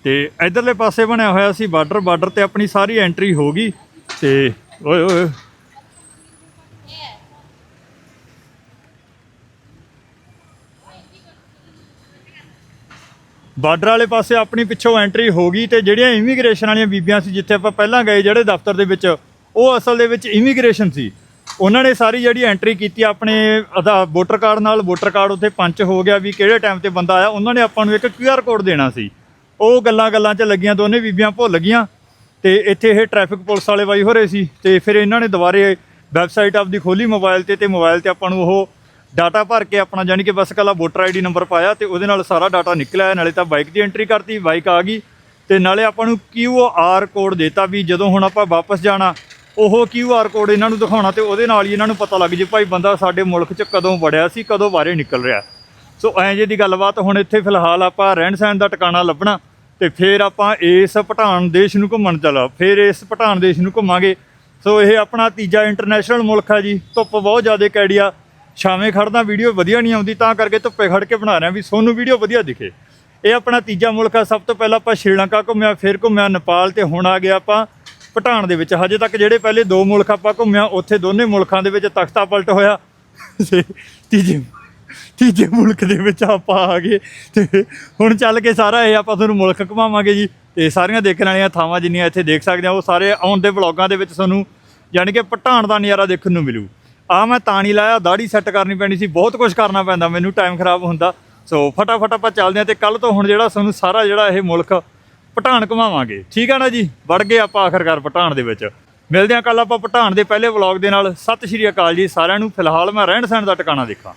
ਤੇ ਇਧਰਲੇ ਪਾਸੇ ਬਣਿਆ ਹੋਇਆ ਸੀ ਬਾਰਡਰ ਬਾਰਡਰ ਤੇ ਆਪਣੀ ਸਾਰੀ ਐਂਟਰੀ ਹੋ ਗਈ ਤੇ ਓਏ ਓਏ ਬਾਰਡਰ ਵਾਲੇ ਪਾਸੇ ਆਪਣੀ ਪਿੱਛੋਂ ਐਂਟਰੀ ਹੋ ਗਈ ਤੇ ਜਿਹੜੀਆਂ ਇਮੀਗ੍ਰੇਸ਼ਨ ਵਾਲੀਆਂ ਬੀਬੀਆਂ ਸੀ ਜਿੱਥੇ ਆਪਾਂ ਪਹਿਲਾਂ ਗਏ, ਜਿਹੜੇ ਦਫ਼ਤਰ ਦੇ ਵਿੱਚ, ਉਹ ਅਸਲ ਦੇ ਵਿੱਚ ਇਮੀਗ੍ਰੇਸ਼ਨ ਸੀ। ਉਹਨਾਂ ਨੇ ਸਾਰੀ ਜਿਹੜੀ ਐਂਟਰੀ ਕੀਤੀ ਆਪਣੇ ਅਦਾ ਵੋਟਰ ਕਾਰਡ ਨਾਲ ਵੋਟਰ ਕਾਰਡ ਉੱਥੇ ਪੰਚ ਹੋ ਗਿਆ ਵੀ ਕਿਹੜੇ ਟਾਈਮ ਤੇ ਬੰਦਾ ਆਇਆ। ਉਹਨਾਂ ਨੇ ਆਪਾਂ ਨੂੰ ਇੱਕ ਕਿਊਆਰ ਕੋਡ ਦੇਣਾ ਸੀ। ਉਹ ਗੱਲਾਂ ਗੱਲਾਂ 'ਚ ਲੱਗੀਆਂ, ਦੋਨੇ ਬੀਬੀਆਂ ਭੁੱਲ ਗਈਆਂ ਤੇ ਇੱਥੇ ਇਹ ਟ੍ਰੈਫਿਕ ਪੁਲਿਸ ਵਾਲੇ ਬਾਈ ਹੋ ਰਹੇ ਸੀ ਤੇ ਫਿਰ ਇਹਨਾਂ ਨੇ ਦੁਬਾਰੇ ਵੈਬਸਾਈਟ ਆਪਦੀ ਖੋਲੀ ਮੋਬਾਈਲ ਤੇ ਤੇ ਮੋਬਾਈਲ ਤੇ ਆਪਾਂ ਨੂੰ ਉਹ ਡਾਟਾ ਭਰ ਕੇ ਆਪਣਾ ਜਾਨੀ ਕਿ ਬਸ ਕੱਲਾ ਵੋਟਰ ਆਈਡੀ ਨੰਬਰ ਪਾਇਆ ਤੇ ਉਹਦੇ ਨਾਲ ਸਾਰਾ ਡਾਟਾ ਨਿਕਲਿਆ ਨਾਲੇ ਤਾਂ ਬਾਈਕ ਦੀ ਐਂਟਰੀ ਕਰਤੀ ਬਾਈਕ ਆ ਗਈ। ਤੇ ਨਾਲੇ ਆਪਾਂ ਨੂੰ ਕਿਊ ਆਰ ਕੋਡ ਦੇਤਾ ਵੀ ਜਦੋਂ ਹੁਣ ਆਪਾਂ ਵਾਪਸ ਜਾਣਾ, ਉਹ ਕਿਊ ਆਰ ਕੋਡ ਇਹਨਾਂ ਨੂੰ ਦਿਖਾਉਣਾ ਤੇ ਉਹਦੇ ਨਾਲ ਹੀ ਇਹਨਾਂ ਨੂੰ ਪਤਾ ਲੱਗ ਜੇ ਭਾਈ ਬੰਦਾ ਸਾਡੇ ਮੁਲਕ 'ਚ ਕਦੋਂ ਵੜਿਆ ਸੀ, ਕਦੋਂ ਬਾਹਰੇ ਨਿਕਲ ਰਿਹਾ। ਸੋ ਐਂ ਜੇ ਦੀ ਗੱਲਬਾਤ ਹੁਣ ਇੱਥੇ ਫਿਲਹਾਲ ਆਪਾਂ ਰਹਿਣ ਸਹਿਣ ਦਾ ਟਿਕਾਣਾ ਲੱਭਣਾ ਤੇ ਫਿਰ ਆਪਾਂ ਇਸ ਭੂਟਾਨ ਦੇਸ਼ ਨੂੰ ਘੁੰਮਣ ਚੱਲਾ, ਫਿਰ ਇਸ ਭੂਟਾਨ ਦੇਸ਼ ਨੂੰ ਘੁੰਮਾਂਗੇ। ਸੋ ਇਹ ਆਪਣਾ ਤੀਜਾ ਇੰਟਰਨੈਸ਼ਨਲ ਮੁਲਕ ਹੈ ਜੀ, ਧੁੱਪ ਬਹੁਤ ਜ਼ਿਆਦਾ ਕੈੜੀਆ ਛਾਵੇਂ ਖੜਦਾ ਵੀਡੀਓ ਵਧੀਆ ਨਹੀਂ ਆਉਂਦੀ, ਤਾਂ ਕਰਕੇ ਧੁੱਪੇ ਖੜ ਕੇ ਬਣਾ ਰਿਹਾ ਵੀ ਸੋਨੂੰ ਵੀਡੀਓ ਵਧੀਆ ਦਿਖੇ। ਇਹ ਆਪਣਾ ਤੀਜਾ ਮੁਲਕ ਆ, ਸਭ ਤੋਂ ਪਹਿਲਾਂ ਆਪਾਂ ਸ਼੍ਰੀਲੰਕਾ ਘੁੰਮਿਆ, ਫਿਰ ਘੁੰਮਿਆ ਨੇਪਾਲ ਤੇ ਹੁਣ ਆ ਗਿਆ ਆਪਾਂ ਭੂਟਾਨ ਦੇ ਵਿੱਚ। ਹਜੇ ਤੱਕ ਜਿਹੜੇ ਪਹਿਲੇ ਦੋ ਮੁਲਕ ਆਪਾਂ ਘੁੰਮਿਆ, ਉੱਥੇ ਦੋਨੇ ਮੁਲਕਾਂ ਦੇ ਵਿੱਚ ਤਖਤਾ ਪਲਟ ਹੋਇਆ। ਤੇ ਤੀਜੇ ਤੀਜੇ ਮੁਲਕ ਦੇ ਵਿੱਚ ਆਪਾਂ ਆ ਗਏ ਤੇ ਹੁਣ ਚੱਲ ਕੇ ਸਾਰਾ ਇਹ ਆਪਾਂ ਤੁਹਾਨੂੰ ਮੁਲਕ ਘੁਮਾਵਾਂਗੇ ਜੀ। ਤੇ ਸਾਰੀਆਂ ਦੇਖਣ ਵਾਲੀਆਂ ਥਾਵਾਂ ਜਿੰਨੀਆਂ ਇੱਥੇ ਦੇਖ ਸਕਦੇ ਆ, ਉਹ ਸਾਰੇ ਆਉਣ ਦੇ ਵਲੌਗਾਂ ਦੇ ਵਿੱਚ ਤੁਹਾਨੂੰ, ਯਾਨੀ ਕਿ ਭਟਾਣ ਦਾ ਨਜ਼ਾਰਾ ਦੇਖਣ ਨੂੰ ਮਿਲੂ। ਆ ਮੈਂ ਤਾਂ ਨਹੀਂ ਲਾਇਆ ਦਾੜੀ ਸੈੱਟ ਕਰਨੀ ਪੈਣੀ ਸੀ, ਬਹੁਤ ਕੁਝ ਕਰਨਾ ਪੈਂਦਾ, ਮੈਨੂੰ ਟਾਈਮ ਖਰਾਬ ਹੁੰਦਾ। ਸੋ ਫਟਾਫਟ ਆਪਾਂ ਚੱਲਦੇ ਆ ਤੇ ਕੱਲ ਤੋਂ ਹੁਣ ਜਿਹੜਾ ਤੁਹਾਨੂੰ ਸਾਰਾ ਜਿਹੜਾ ਇਹ ਮੁਲਕ ਭਟਾਣ ਘੁਮਾਵਾਂਗੇ। ਠੀਕ ਆ ਨਾ ਜੀ? ਵੜ ਗਏ ਆਪਾਂ ਆਖਰਕਾਰ ਭਟਾਣ ਦੇ ਵਿੱਚ। ਮਿਲਦੇ ਆ ਕੱਲ ਆਪਾਂ ਭਟਾਣ ਦੇ ਪਹਿਲੇ ਵਲੌਗ ਦੇ ਨਾਲ। ਸਤਿ ਸ਼੍ਰੀ ਅਕਾਲ ਜੀ ਸਾਰਿਆਂ ਨੂੰ। ਫਿਲਹਾਲ ਮੈਂ ਰਹਿਣ ਸਹਿਣ ਦਾ ਟਿਕਾਣਾ ਦੇਖਾਂ।